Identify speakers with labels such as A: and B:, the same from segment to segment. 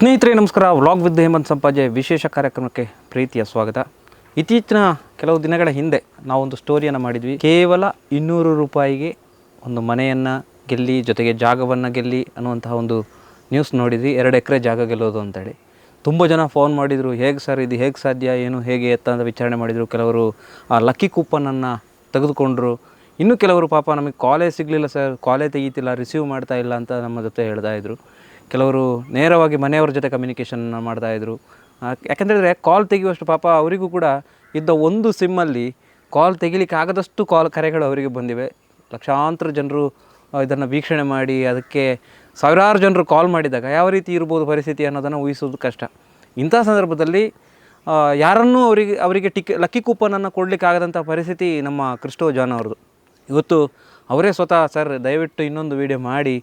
A: ಸ್ನೇಹಿತರೆ, ನಮಸ್ಕಾರ. Vlog with Hemant Sampaje ವಿಶೇಷ ಕಾರ್ಯಕ್ರಮಕ್ಕೆ ಪ್ರೀತಿಯ ಸ್ವಾಗತ. ಇತ್ತೀಚಿನ ಕೆಲವು ದಿನಗಳ ಹಿಂದೆ ನಾವೊಂದು ಸ್ಟೋರಿಯನ್ನು ಮಾಡಿದ್ವಿ. ಕೇವಲ ಇನ್ನೂರು ರೂಪಾಯಿಗೆ ಒಂದು ಮನೆಯನ್ನು ಗೆಲ್ಲಿ, ಜೊತೆಗೆ ಜಾಗವನ್ನು ಗೆಲ್ಲಿ ಅನ್ನುವಂತಹ ಒಂದು ನ್ಯೂಸ್ ನೋಡಿದ್ವಿ. ಎರಡು ಎಕರೆ ಜಾಗ ಗೆಲ್ಲೋದು ಅಂತೇಳಿ. ತುಂಬ ಜನ ಫೋನ್ ಮಾಡಿದರು, ಹೇಗೆ ಸರ್ ಇದು? ಹೇಗೆ ಸಾಧ್ಯ? ಏನು? ಹೇಗೆ? ಎತ್ತ ಅಂತ ವಿಚಾರಣೆ ಮಾಡಿದರು. ಕೆಲವರು ಆ ಲಕ್ಕಿ ಕೂಪನನ್ನು ತೆಗೆದುಕೊಂಡರು. ಇನ್ನು ಕೆಲವರು ಪಾಪ ನಮಗೆ ಕಾಲೇ ಸಿಗಲಿಲ್ಲ ಸರ್ ಕಾಲೇ ತೆಗೀತಿಲ್ಲ ರಿಸೀವ್ ಮಾಡ್ತಾ ಇಲ್ಲ ಅಂತ ನಮ್ಮ ಜೊತೆ ಹೇಳ್ತಾ ಇದ್ರು. ಕೆಲವರು ನೇರವಾಗಿ ಮನೆಯವ್ರ ಜೊತೆ ಕಮ್ಯುನಿಕೇಷನ್ ಮಾಡ್ತಾಯಿದ್ರು ಯಾಕಂತೇಳಿದ್ರೆ ಕಾಲ್ ತೆಗೆಯುವಷ್ಟು ಪಾಪ ಅವರಿಗೂ ಕೂಡ ಇದ್ದ ಒಂದು ಸಿಮ್ಮಲ್ಲಿ ಕಾಲ್ ತೆಗಿಲಿಕ್ಕೆ ಆಗದಷ್ಟು ಕಾಲ್ ಕರೆಗಳು ಅವರಿಗೆ ಬಂದಿವೆ. ಲಕ್ಷಾಂತರ ಜನರು ಇದನ್ನು ವೀಕ್ಷಣೆ ಮಾಡಿ ಅದಕ್ಕೆ ಸಾವಿರಾರು ಜನರು ಕಾಲ್ ಮಾಡಿದಾಗ ಯಾವ ರೀತಿ ಇರ್ಬೋದು ಪರಿಸ್ಥಿತಿ ಅನ್ನೋದನ್ನು ಊಹಿಸೋದು ಕಷ್ಟ. ಇಂಥ ಸಂದರ್ಭದಲ್ಲಿ ಯಾರನ್ನೂ ಅವರಿಗೆ ಅವರಿಗೆ ಟಿಕ್ ಲಕ್ಕಿ ಕೂಪನನ್ನು ಕೊಡಲಿಕ್ಕಾಗದಂಥ ಪರಿಸ್ಥಿತಿ ನಮ್ಮ ಕ್ರಿಸ್ಟೋ ಜಾನ್ ಅವ್ರದ್ದು. ಇವತ್ತು ಅವರೇ ಸ್ವತಃ ಸರ್ ದಯವಿಟ್ಟು ಇನ್ನೊಂದು ವೀಡಿಯೋ ಮಾಡಿ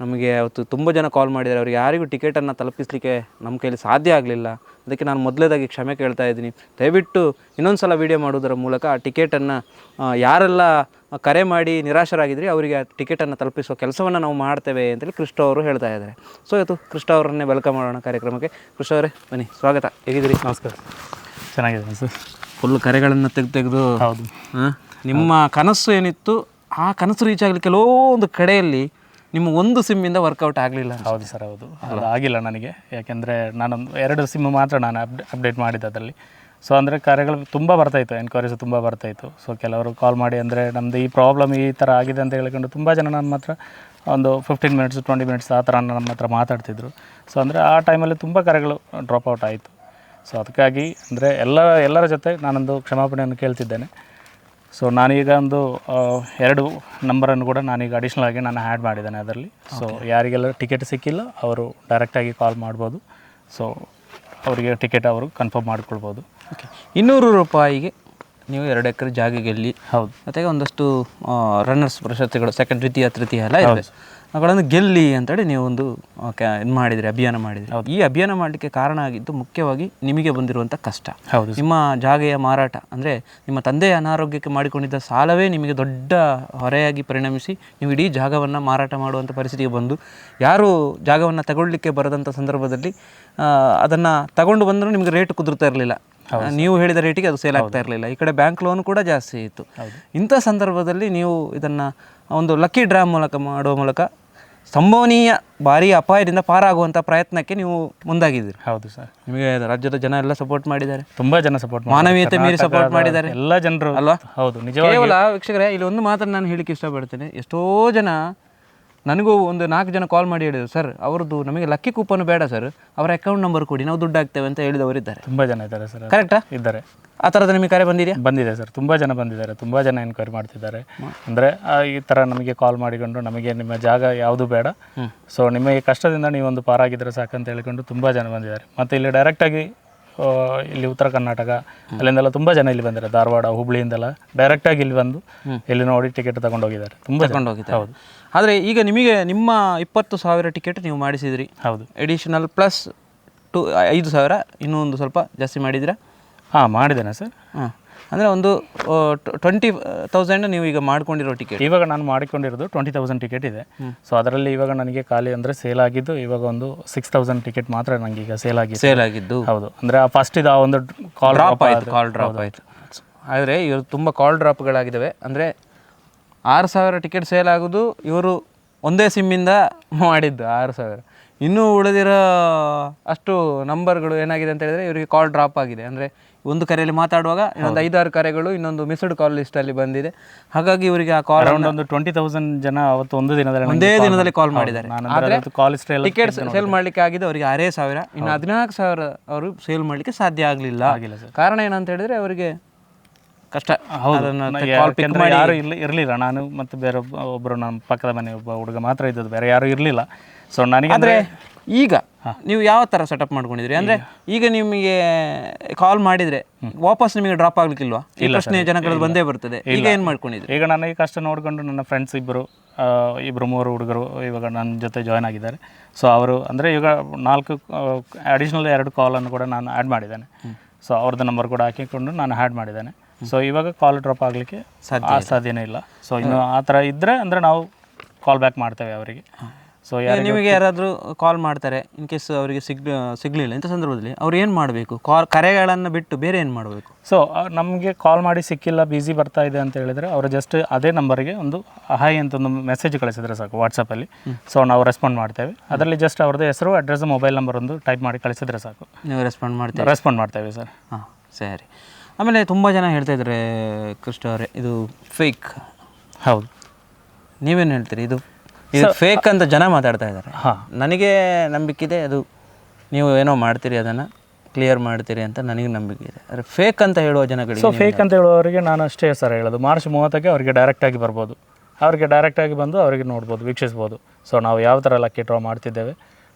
A: ನಮಗೆ ಅವತ್ತು ತುಂಬ ಜನ ಕಾಲ್ ಮಾಡಿದ್ದಾರೆ. ಅವ್ರಿಗೆ ಯಾರಿಗೂ ಟಿಕೆಟನ್ನು ತಲುಪಿಸಲಿಕ್ಕೆ ನಮ್ಮ ಕೈಲಿ ಸಾಧ್ಯ ಆಗಲಿಲ್ಲ. ಅದಕ್ಕೆ ನಾನು ಮೊದಲೇದಾಗಿ ಕ್ಷಮೆ ಕೇಳ್ತಾ ಇದ್ದೀನಿ. ದಯವಿಟ್ಟು ಇನ್ನೊಂದು ಸಲ ವೀಡಿಯೋ ಮಾಡೋದರ ಮೂಲಕ ಆ ಟಿಕೆಟನ್ನು ಯಾರೆಲ್ಲ ಕರೆ ಮಾಡಿ ನಿರಾಶರಾಗಿದ್ರಿ ಅವರಿಗೆ ಆ ಟಿಕೆಟನ್ನು ತಲುಪಿಸುವ ಕೆಲಸವನ್ನು ನಾವು ಮಾಡ್ತೇವೆ ಅಂತೇಳಿ ಕೃಷ್ಣ ಅವರು ಹೇಳ್ತಾ ಇದ್ದಾರೆ. ಸೊ ಇವತ್ತು ಕೃಷ್ಣ ಅವರನ್ನೇ ವೆಲ್ಕಮ್ ಮಾಡೋಣ ಕಾರ್ಯಕ್ರಮಕ್ಕೆ. ಕೃಷ್ಣ ಅವರೇ ಬನ್ನಿ. ಸ್ವಾಗತ. ಹೇಗಿದ್ದೀರಿ?
B: ನಮಸ್ಕಾರ. ಚೆನ್ನಾಗಿದೆ ಸರ್.
A: ಫುಲ್ ಕರೆಗಳನ್ನು ತೆಗೆದು ತೆಗೆದು
B: ಹೌದು.
A: ನಿಮ್ಮ ಕನಸು ಏನಿತ್ತು ಆ ಕನಸು ರೀಚ್ ಆಗಲಿ ಕೆಲವೊಂದು ಕಡೆಯಲ್ಲಿ ನಿಮ್ಮ ಒಂದು ಸಿಮ್ಮಿಂದ ವರ್ಕೌಟ್ ಆಗಲಿಲ್ಲ
B: ಹೌದು ಸರ್, ಹೌದು. ಅದು ಆಗಿಲ್ಲ ನನಗೆ. ಯಾಕೆಂದರೆ ನಾನೊಂದು, ಎರಡು ಸಿಮ್ ಮಾತ್ರ ನಾನು ಅಪ್ ಅಪ್ಡೇಟ್ ಮಾಡಿದ್ದೆ ಅದರಲ್ಲಿ. ಸೊ ಅಂದರೆ ಕಾರ್ಯಗಳು ತುಂಬ ಬರ್ತಾಯಿತ್ತು ಎನ್ಕ್ವೈರೀಸ್ ತುಂಬ ಬರ್ತಾಯಿತ್ತು ಸೊ ಕೆಲವರು ಕಾಲ್ ಮಾಡಿ ಅಂದರೆ ನಮ್ಮದು ಈ ಪ್ರಾಬ್ಲಮ್ ಈ ಥರ ಆಗಿದೆ ಅಂತ ಹೇಳ್ಕೊಂಡು ತುಂಬ ಜನ ನಮ್ಮ ಹತ್ರ ಒಂದು ಫಿಫ್ಟೀನ್ ಮಿನಿಟ್ಸ್ ಟ್ವೆಂಟಿ ಮಿನಿಟ್ಸ್ ಆ ಥರ ನಮ್ಮ ಹತ್ರ ಮಾತಾಡ್ತಿದ್ರು. ಸೊ ಅಂದರೆ ಆ ಟೈಮಲ್ಲಿ ತುಂಬ ಕರೆಗಳು ಡ್ರಾಪ್ ಔಟ್ ಆಯಿತು. ಸೊ ಅದಕ್ಕಾಗಿ ಅಂದರೆ ಎಲ್ಲ, ಎಲ್ಲರ ಜೊತೆ ನಾನೊಂದು ಕ್ಷಮಾಪಣೆಯನ್ನು ಕೇಳ್ತಿದ್ದೇನೆ. ಸೊ ನಾನೀಗ ಒಂದು ಎರಡು ನಂಬರನ್ನು ಕೂಡ ನಾನೀಗ ಅಡಿಷ್ನಲ್ ಆಗಿ ನಾನು ಆ್ಯಡ್ ಮಾಡಿದ್ದೇನೆ ಅದರಲ್ಲಿ. ಸೊ ಯಾರಿಗೆಲ್ಲ ಟಿಕೆಟ್ ಸಿಕ್ಕಿಲ್ಲ ಅವರು ಡೈರೆಕ್ಟಾಗಿ ಕಾಲ್ ಮಾಡ್ಬೋದು. ಸೊ ಅವರಿಗೆ ಟಿಕೆಟ್ ಅವರು ಕನ್ಫರ್ಮ್ ಮಾಡಿಕೊಳ್ಬೋದು.
A: ಓಕೆ ಇನ್ನೂರು ರೂಪಾಯಿಗೆ ನೀವು ಎರಡು ಎಕರೆ ಜಾಗ ಗೆಲ್ಲಿ
B: ಹೌದು.
A: ಮತ್ತೆ ಒಂದಷ್ಟು ರನ್ನರ್ಸ್ ಪ್ರಶಸ್ತಿಗಳು ಸೆಕೆಂಡ್ ದ್ವಿತೀಯ ತೃತೀಯ ಎಲ್ಲ ಇದೆ ಅವುಗಳನ್ನು ಗೆಲ್ಲಿ ಅಂತೇಳಿ ನೀವು ಒಂದು ಇದು ಮಾಡಿದ್ರಿ ಅಭಿಯಾನ ಮಾಡಿದ್ರಿ. ಈ ಅಭಿಯಾನ ಮಾಡಲಿಕ್ಕೆ ಕಾರಣ ಆಗಿದ್ದು ಮುಖ್ಯವಾಗಿ ನಿಮಗೆ ಬಂದಿರುವಂಥ ಕಷ್ಟ.
B: ಹೌದು
A: ನಿಮ್ಮ ಜಾಗೆಯ ಮಾರಾಟ ಅಂದರೆ ನಿಮ್ಮ ತಂದೆಯ ಅನಾರೋಗ್ಯಕ್ಕೆ ಮಾಡಿಕೊಂಡಿದ್ದ ಸಾಲವೇ ನಿಮಗೆ ದೊಡ್ಡ ಹೊರೆಯಾಗಿ ಪರಿಣಮಿಸಿ ನೀವು ಇಡೀ ಜಾಗವನ್ನು ಮಾರಾಟ ಮಾಡುವಂಥ ಪರಿಸ್ಥಿತಿಗೆ ಬಂದು ಯಾರು ಜಾಗವನ್ನು ತಗೊಳ್ಳಿಕ್ಕೆ ಬರದಂಥ ಸಂದರ್ಭದಲ್ಲಿ ಅದನ್ನು ತಗೊಂಡು ಬಂದರೂ ನಿಮಗೆ ರೇಟ್ ಕುದುರ್ತಾ ಇರಲಿಲ್ಲ. ನೀವು ಹೇಳಿದ ರೇಟಿಗೆ ಅದು ಸೇಲ್ ಆಗ್ತಾ ಇರಲಿಲ್ಲ. ಈ ಕಡೆ ಬ್ಯಾಂಕ್ ಲೋನ್ ಕೂಡ ಜಾಸ್ತಿ ಇತ್ತು. ಇಂಥ ಸಂದರ್ಭದಲ್ಲಿ ನೀವು ಇದನ್ನು ಒಂದು ಲಕ್ಕಿ ಡ್ರಾ ಮೂಲಕ ಮಾಡುವ ಮೂಲಕ ಸಂಭವನೀಯ ಭಾರಿ ಅಪಾಯದಿಂದ ಪಾರಾಗುವಂಥ ಪ್ರಯತ್ನಕ್ಕೆ ನೀವು ಮುಂದಾಗಿದ್ದೀರಿ.
B: ಹೌದು ಸರ್.
A: ನಿಮಗೆ ರಾಜ್ಯದ ಜನ ಎಲ್ಲ ಸಪೋರ್ಟ್ ಮಾಡಿದ್ದಾರೆ.
B: ತುಂಬಾ ಜನ ಸಪೋರ್ಟ್
A: ಮಾನವೀಯತೆ ಮೀರಿ ಸಪೋರ್ಟ್ ಮಾಡಿದ್ದಾರೆ.
B: ಎಲ್ಲ ಜನರು.
A: ಅಲ್ವಾ?
B: ಹೌದು ನಿಜ
A: ಕೇವಲ ವೀಕ್ಷಕರೇ ಇಲ್ಲಿ ಒಂದು ಮಾತ್ರ ನಾನು ಹೇಳಿಕ್ಕೆ ಇಷ್ಟಪಡ್ತೇನೆ. ಎಷ್ಟೋ ಜನ ನನಗೂ ಒಂದು ನಾಲ್ಕು ಜನ ಕಾಲ್ ಮಾಡಿ ಹೇಳಿದ್ರು ಸರ್ ಅವ್ರದ್ದು ನಮಗೆ ಲಕ್ಕಿ ಕೂಪನ್ ಬೇಡ ಸರ್ ಅವರ ಅಕೌಂಟ್ ನಂಬರ್ ಕೊಡಿ ನಾವು ದುಡ್ಡು ಹಾಕ್ತೇವೆ ಅಂತ ಹೇಳಿದವರಿದ್ದಾರೆ
B: ತುಂಬ ಜನ ಇದ್ದಾರೆ ಸರ್
A: ಕರೆಕ್ಟಾ
B: ಇದ್ದಾರೆ.
A: ಆ ಥರದ ನಿಮಗೆ ಕರೆ ಬಂದಿದೆಯಾ?
B: ಬಂದಿದೆ ಸರ್ ತುಂಬ ಜನ ಬಂದಿದ್ದಾರೆ ತುಂಬ ಜನ ಎನ್ಕ್ವೈರಿ ಮಾಡ್ತಿದ್ದಾರೆ. ಅಂದರೆ ಈ ಥರ ನಮಗೆ ಕಾಲ್ ಮಾಡಿಕೊಂಡು ನಮಗೆ ನಿಮ್ಮ ಜಾಗ ಯಾವುದು ಬೇಡ. ಸೊ ನಿಮಗೆ ಕಷ್ಟದಿಂದ ನೀವೊಂದು ಪಾರಾಗಿದ್ದರೆ ಸಾಕಂತ ಹೇಳ್ಕೊಂಡು ತುಂಬ ಜನ ಬಂದಿದ್ದಾರೆ. ಮತ್ತು ಇಲ್ಲಿ ಡೈರೆಕ್ಟಾಗಿ ಇಲ್ಲಿ ಉತ್ತರ ಕರ್ನಾಟಕ ಅಲ್ಲಿಂದೆಲ್ಲ ತುಂಬ ಜನ ಇಲ್ಲಿ ಬಂದಿದ್ದಾರೆ. ಧಾರವಾಡ ಹುಬ್ಳಿಯಿಂದೆಲ್ಲ ಡೈರೆಕ್ಟಾಗಿ ಇಲ್ಲಿ ಬಂದು ಇಲ್ಲಿ ನೋಡಿ ಟಿಕೆಟ್ ತಗೊಂಡು ಹೋಗಿದ್ದಾರೆ ತುಂಬ
A: ತಗೊಂಡು ಹೋಗಿದ್ದಾರೆ. ಹೌದು. ಆದರೆ ಈಗ ನಿಮಗೆ ನಿಮ್ಮ ಇಪ್ಪತ್ತು ಸಾವಿರ ಟಿಕೆಟ್ ನೀವು ಮಾಡಿಸಿದ್ರಿ.
B: ಹೌದು.
A: ಎಡಿಷನಲ್ ಪ್ಲಸ್ ಟು ಐದು ಸಾವಿರ ಇನ್ನೂ ಒಂದು ಸ್ವಲ್ಪ ಜಾಸ್ತಿ ಮಾಡಿದ್ರಾ
B: ಹಾಂ ಮಾಡಿದ್ದೇನೆ ಸರ್.
A: ಹಾಂ. ಅಂದರೆ ಒಂದು ಟ್ವೆಂಟಿ ತೌಸಂಡ್ ನೀವು ಈಗ ಮಾಡ್ಕೊಂಡಿರೋ ಟಿಕೆಟ್
B: ಇವಾಗ ನಾನು ಮಾಡಿಕೊಂಡಿರೋದು ಟ್ವೆಂಟಿ ತೌಸಂಡ್ ಟಿಕೆಟ್ ಇದೆ. ಸೊ ಅದರಲ್ಲಿ ಇವಾಗ ನನಗೆ ಖಾಲಿ ಅಂದರೆ ಸೇಲ್ ಆಗಿದ್ದು ಇವಾಗ ಒಂದು ಸಿಕ್ಸ್ ತೌಸಂಡ್ ಟಿಕೆಟ್ ಮಾತ್ರ ನನಗೆ ಈಗ ಸೇಲ್ ಆಗಿದೆ
A: ಸೇಲ್ ಆಗಿದ್ದು.
B: ಹೌದು. ಅಂದರೆ ಆ ಫಸ್ಟ್ ಇದು ಆ ಒಂದು ಕಾಲ್
A: ಡ್ರಾಪ್ ಆಯಿತು ಕಾಲ್ ಡ್ರಾಪ್ ಆಯಿತು. ಆದರೆ ಇವರು ತುಂಬ ಕಾಲ್ ಡ್ರಾಪ್ಗಳಾಗಿದ್ದಾವೆ ಅಂದರೆ ಆರು ಸಾವಿರ ಟಿಕೆಟ್ ಸೇಲ್ ಆಗೋದು ಇವರು ಒಂದೇ ಸಿಮ್ಮಿಂದ ಮಾಡಿದ್ದು ಆರು ಸಾವಿರ. ಇನ್ನೂ ಉಳಿದಿರೋ ಅಷ್ಟು ನಂಬರ್ಗಳು ಏನಾಗಿದೆ ಅಂತ ಹೇಳಿದ್ರೆ ಇವರಿಗೆ ಕಾಲ್ ಡ್ರಾಪ್ ಆಗಿದೆ. ಅಂದರೆ ಒಂದು ಕರೆಯಲ್ಲಿ ಮಾತಾಡುವಾಗ ಇನ್ನೊಂದು ಐದಾರು ಕರೆಗಳು ಇನ್ನೊಂದು ಮಿಸ್ಡ್ ಕಾಲ್ ಲಿಸ್ಟಲ್ಲಿ ಬಂದಿದೆ. ಹಾಗಾಗಿ ಇವರಿಗೆ ಆ ಕಾಲ್
B: ಒಂದು ಟ್ವೆಂಟಿ ತೌಸಂಡ್ ಜನ ಅವತ್ತು ಒಂದು ದಿನದಲ್ಲಿ
A: ಒಂದೇ ದಿನದಲ್ಲಿ ಕಾಲ್ ಮಾಡಿದ್ದಾರೆ.
B: ಕಾಲ್
A: ಟಿಕೆಟ್ಸ್ ಸೇಲ್ ಮಾಡಲಿಕ್ಕೆ ಆಗಿದೆ ಅವರಿಗೆ ಆರೇ ಸಾವಿರ. ಇನ್ನು ಹದಿನಾಲ್ಕು ಸಾವಿರ ಅವರು ಸೇಲ್ ಮಾಡಲಿಕ್ಕೆ ಸಾಧ್ಯ ಆಗಲಿಲ್ಲ. ಆಗಿಲ್ಲ ಸರ್. ಕಾರಣ ಏನಂತ ಹೇಳಿದ್ರೆ ಅವರಿಗೆ ಕಷ್ಟ.
B: ಹೌದು. ಯಾರು ಇರಲಿಲ್ಲ. ನಾನು ಮತ್ತು ಬೇರೆ ಒಬ್ಬ- ಒಬ್ಬರು ನಮ್ಮ ಪಕ್ಕದ ಮನೆ ಒಬ್ಬ ಹುಡುಗ ಮಾತ್ರ ಇದ್ದದ್ದು. ಬೇರೆ ಯಾರು ಇರಲಿಲ್ಲ. ಸೊ ನನಗೆ
A: ಅಂದರೆ ಈಗ ನೀವು ಯಾವ ಥರ ಸೆಟಪ್ ಮಾಡ್ಕೊಂಡಿದ್ರಿ ಅಂದರೆ ಈಗ. ನಿಮಗೆ ಕಾಲ್ ಮಾಡಿದರೆ ವಾಪಸ್ ನಿಮಗೆ ಡ್ರಾಪ್ ಆಗ್ಲಿಕ್ಕಿಲ್ವಾ? ಈ ಪ್ರಶ್ನೆ ಜನಗಳಲ್ಲಿ ಬಂದೇ ಬರ್ತದೆ. ಈಗ ಏನು ಮಾಡ್ಕೊಂಡಿದ್ರಿ
B: ಈಗ ನನಗೆ ಕಷ್ಟ ನೋಡಿಕೊಂಡು ನನ್ನ ಫ್ರೆಂಡ್ಸ್ ಇಬ್ಬರು ಇಬ್ಬರು ಮೂರು ಹುಡುಗರು ಇವಾಗ ನನ್ನ ಜೊತೆ ಜಾಯ್ನ್ ಆಗಿದ್ದಾರೆ. ಸೊ ಅವರು ಅಂದರೆ ಈಗ ನಾಲ್ಕು ಅಡಿಷ್ನಲ್ ಎರಡು ಕಾಲನ್ನು ಕೂಡ ನಾನು ಆ್ಯಡ್ ಮಾಡಿದ್ದೇನೆ. ಸೊ ಅವ್ರದ್ದು ನಂಬರ್ ಕೂಡ ಹಾಕಿಕೊಂಡು ನಾನು ಆ್ಯಡ್ ಮಾಡಿದ್ದೇನೆ. ಸೊ ಇವಾಗ ಕಾಲ್ ಡ್ರಾಪ್ ಆಗಲಿಕ್ಕೆ ಸಾಧ್ಯನೇ ಇಲ್ಲ. ಸೊ ಇನ್ನು ಆ ಥರ ಇದ್ದರೆ ಅಂದರೆ ನಾವು ಕಾಲ್ ಬ್ಯಾಕ್ ಮಾಡ್ತೇವೆ ಅವರಿಗೆ. ಸೊ
A: ನಿಮಗೆ ಯಾರಾದರೂ ಕಾಲ್ ಮಾಡ್ತಾರೆ ಇನ್ ಕೇಸ್ ಅವರಿಗೆ ಸಿಗ್ ಸಿಗಲಿಲ್ಲ ಇಂಥ ಸಂದರ್ಭದಲ್ಲಿ ಅವ್ರು ಏನು ಮಾಡಬೇಕು? ಕಾಲ್ ಕರೆಗಳನ್ನು ಬಿಟ್ಟು ಬೇರೆ ಏನು ಮಾಡಬೇಕು?
B: ಸೊ ನಮಗೆ ಕಾಲ್ ಮಾಡಿ ಸಿಕ್ಕಿಲ್ಲ ಬಿಸಿ ಬರ್ತಾ ಇದೆ ಅಂತ ಹೇಳಿದರೆ ಅವರು ಜಸ್ಟ್ ಅದೇ ನಂಬರ್ಗೆ ಒಂದು ಹಾಯ್ ಅಂತ ಒಂದು ಮೆಸೇಜ್ ಕಳಿಸಿದ್ರೆ ಸಾಕು ವಾಟ್ಸಪ್ಪಲ್ಲಿ ಸೊ ನಾವು ರೆಸ್ಪಾಂಡ್ ಮಾಡ್ತೇವೆ. ಅದರಲ್ಲಿ ಜಸ್ಟ್ ಅವ್ರದ್ದು ಹೆಸರು ಅಡ್ರೆಸ್ ಮೊಬೈಲ್ ನಂಬರ್ ಒಂದು ಟೈಪ್ ಮಾಡಿ ಕಳಿಸಿದ್ರೆ ಸಾಕು.
A: ನೀವು ರೆಸ್ಪಾಂಡ್ ಮಾಡ್ತೀವಿ
B: ರೆಸ್ಪಾಂಡ್ ಮಾಡ್ತೇವೆ ಸರ್
A: ಹಾಂ ಸರಿ. ಆಮೇಲೆ ತುಂಬ ಜನ ಹೇಳ್ತಾ ಇದ್ದಾರೆ ಕೃಷ್ಣ ಅವರೇ ಇದು ಫೇಕ್
B: ಹೌದು.
A: ನೀವೇನು ಹೇಳ್ತೀರಿ ಇದು? ಇದು ಫೇಕ್ ಅಂತ ಜನ ಮಾತಾಡ್ತಾ ಇದ್ದಾರೆ.
B: ಹಾಂ.
A: ನನಗೆ ನಂಬಿಕೆ ಇದೆ ಅದು ನೀವು ಏನೋ ಮಾಡ್ತೀರಿ ಅದನ್ನು ಕ್ಲಿಯರ್ ಮಾಡ್ತೀರಿ ಅಂತ ನನಗೆ ನಂಬಿಕೆ ಇದೆ. ಆದರೆ ಫೇಕ್ ಅಂತ ಹೇಳುವ ಜನಗಳಿಗೆ
B: ಸೊ ಫೇಕ್ ಅಂತ ಹೇಳುವವರಿಗೆ ನಾನು ಅಷ್ಟೇ ಸರ್ ಹೇಳೋದು. ಮಾರ್ಚ್ ಮೂವತ್ತಕ್ಕೆ ಅವರಿಗೆ ಡೈರೆಕ್ಟಾಗಿ ಬರ್ಬೋದು. ಅವರಿಗೆ ಡೈರೆಕ್ಟಾಗಿ ಬಂದು ಅವರಿಗೆ ನೋಡ್ಬೋದು ವೀಕ್ಷಿಸ್ಬೋದು. ಸೊ ನಾವು ಯಾವ ಥರ ಲಕ್ಕಿ ಡ್ರಾ ಮಾಡ್ತಿದ್ದೇವೆ?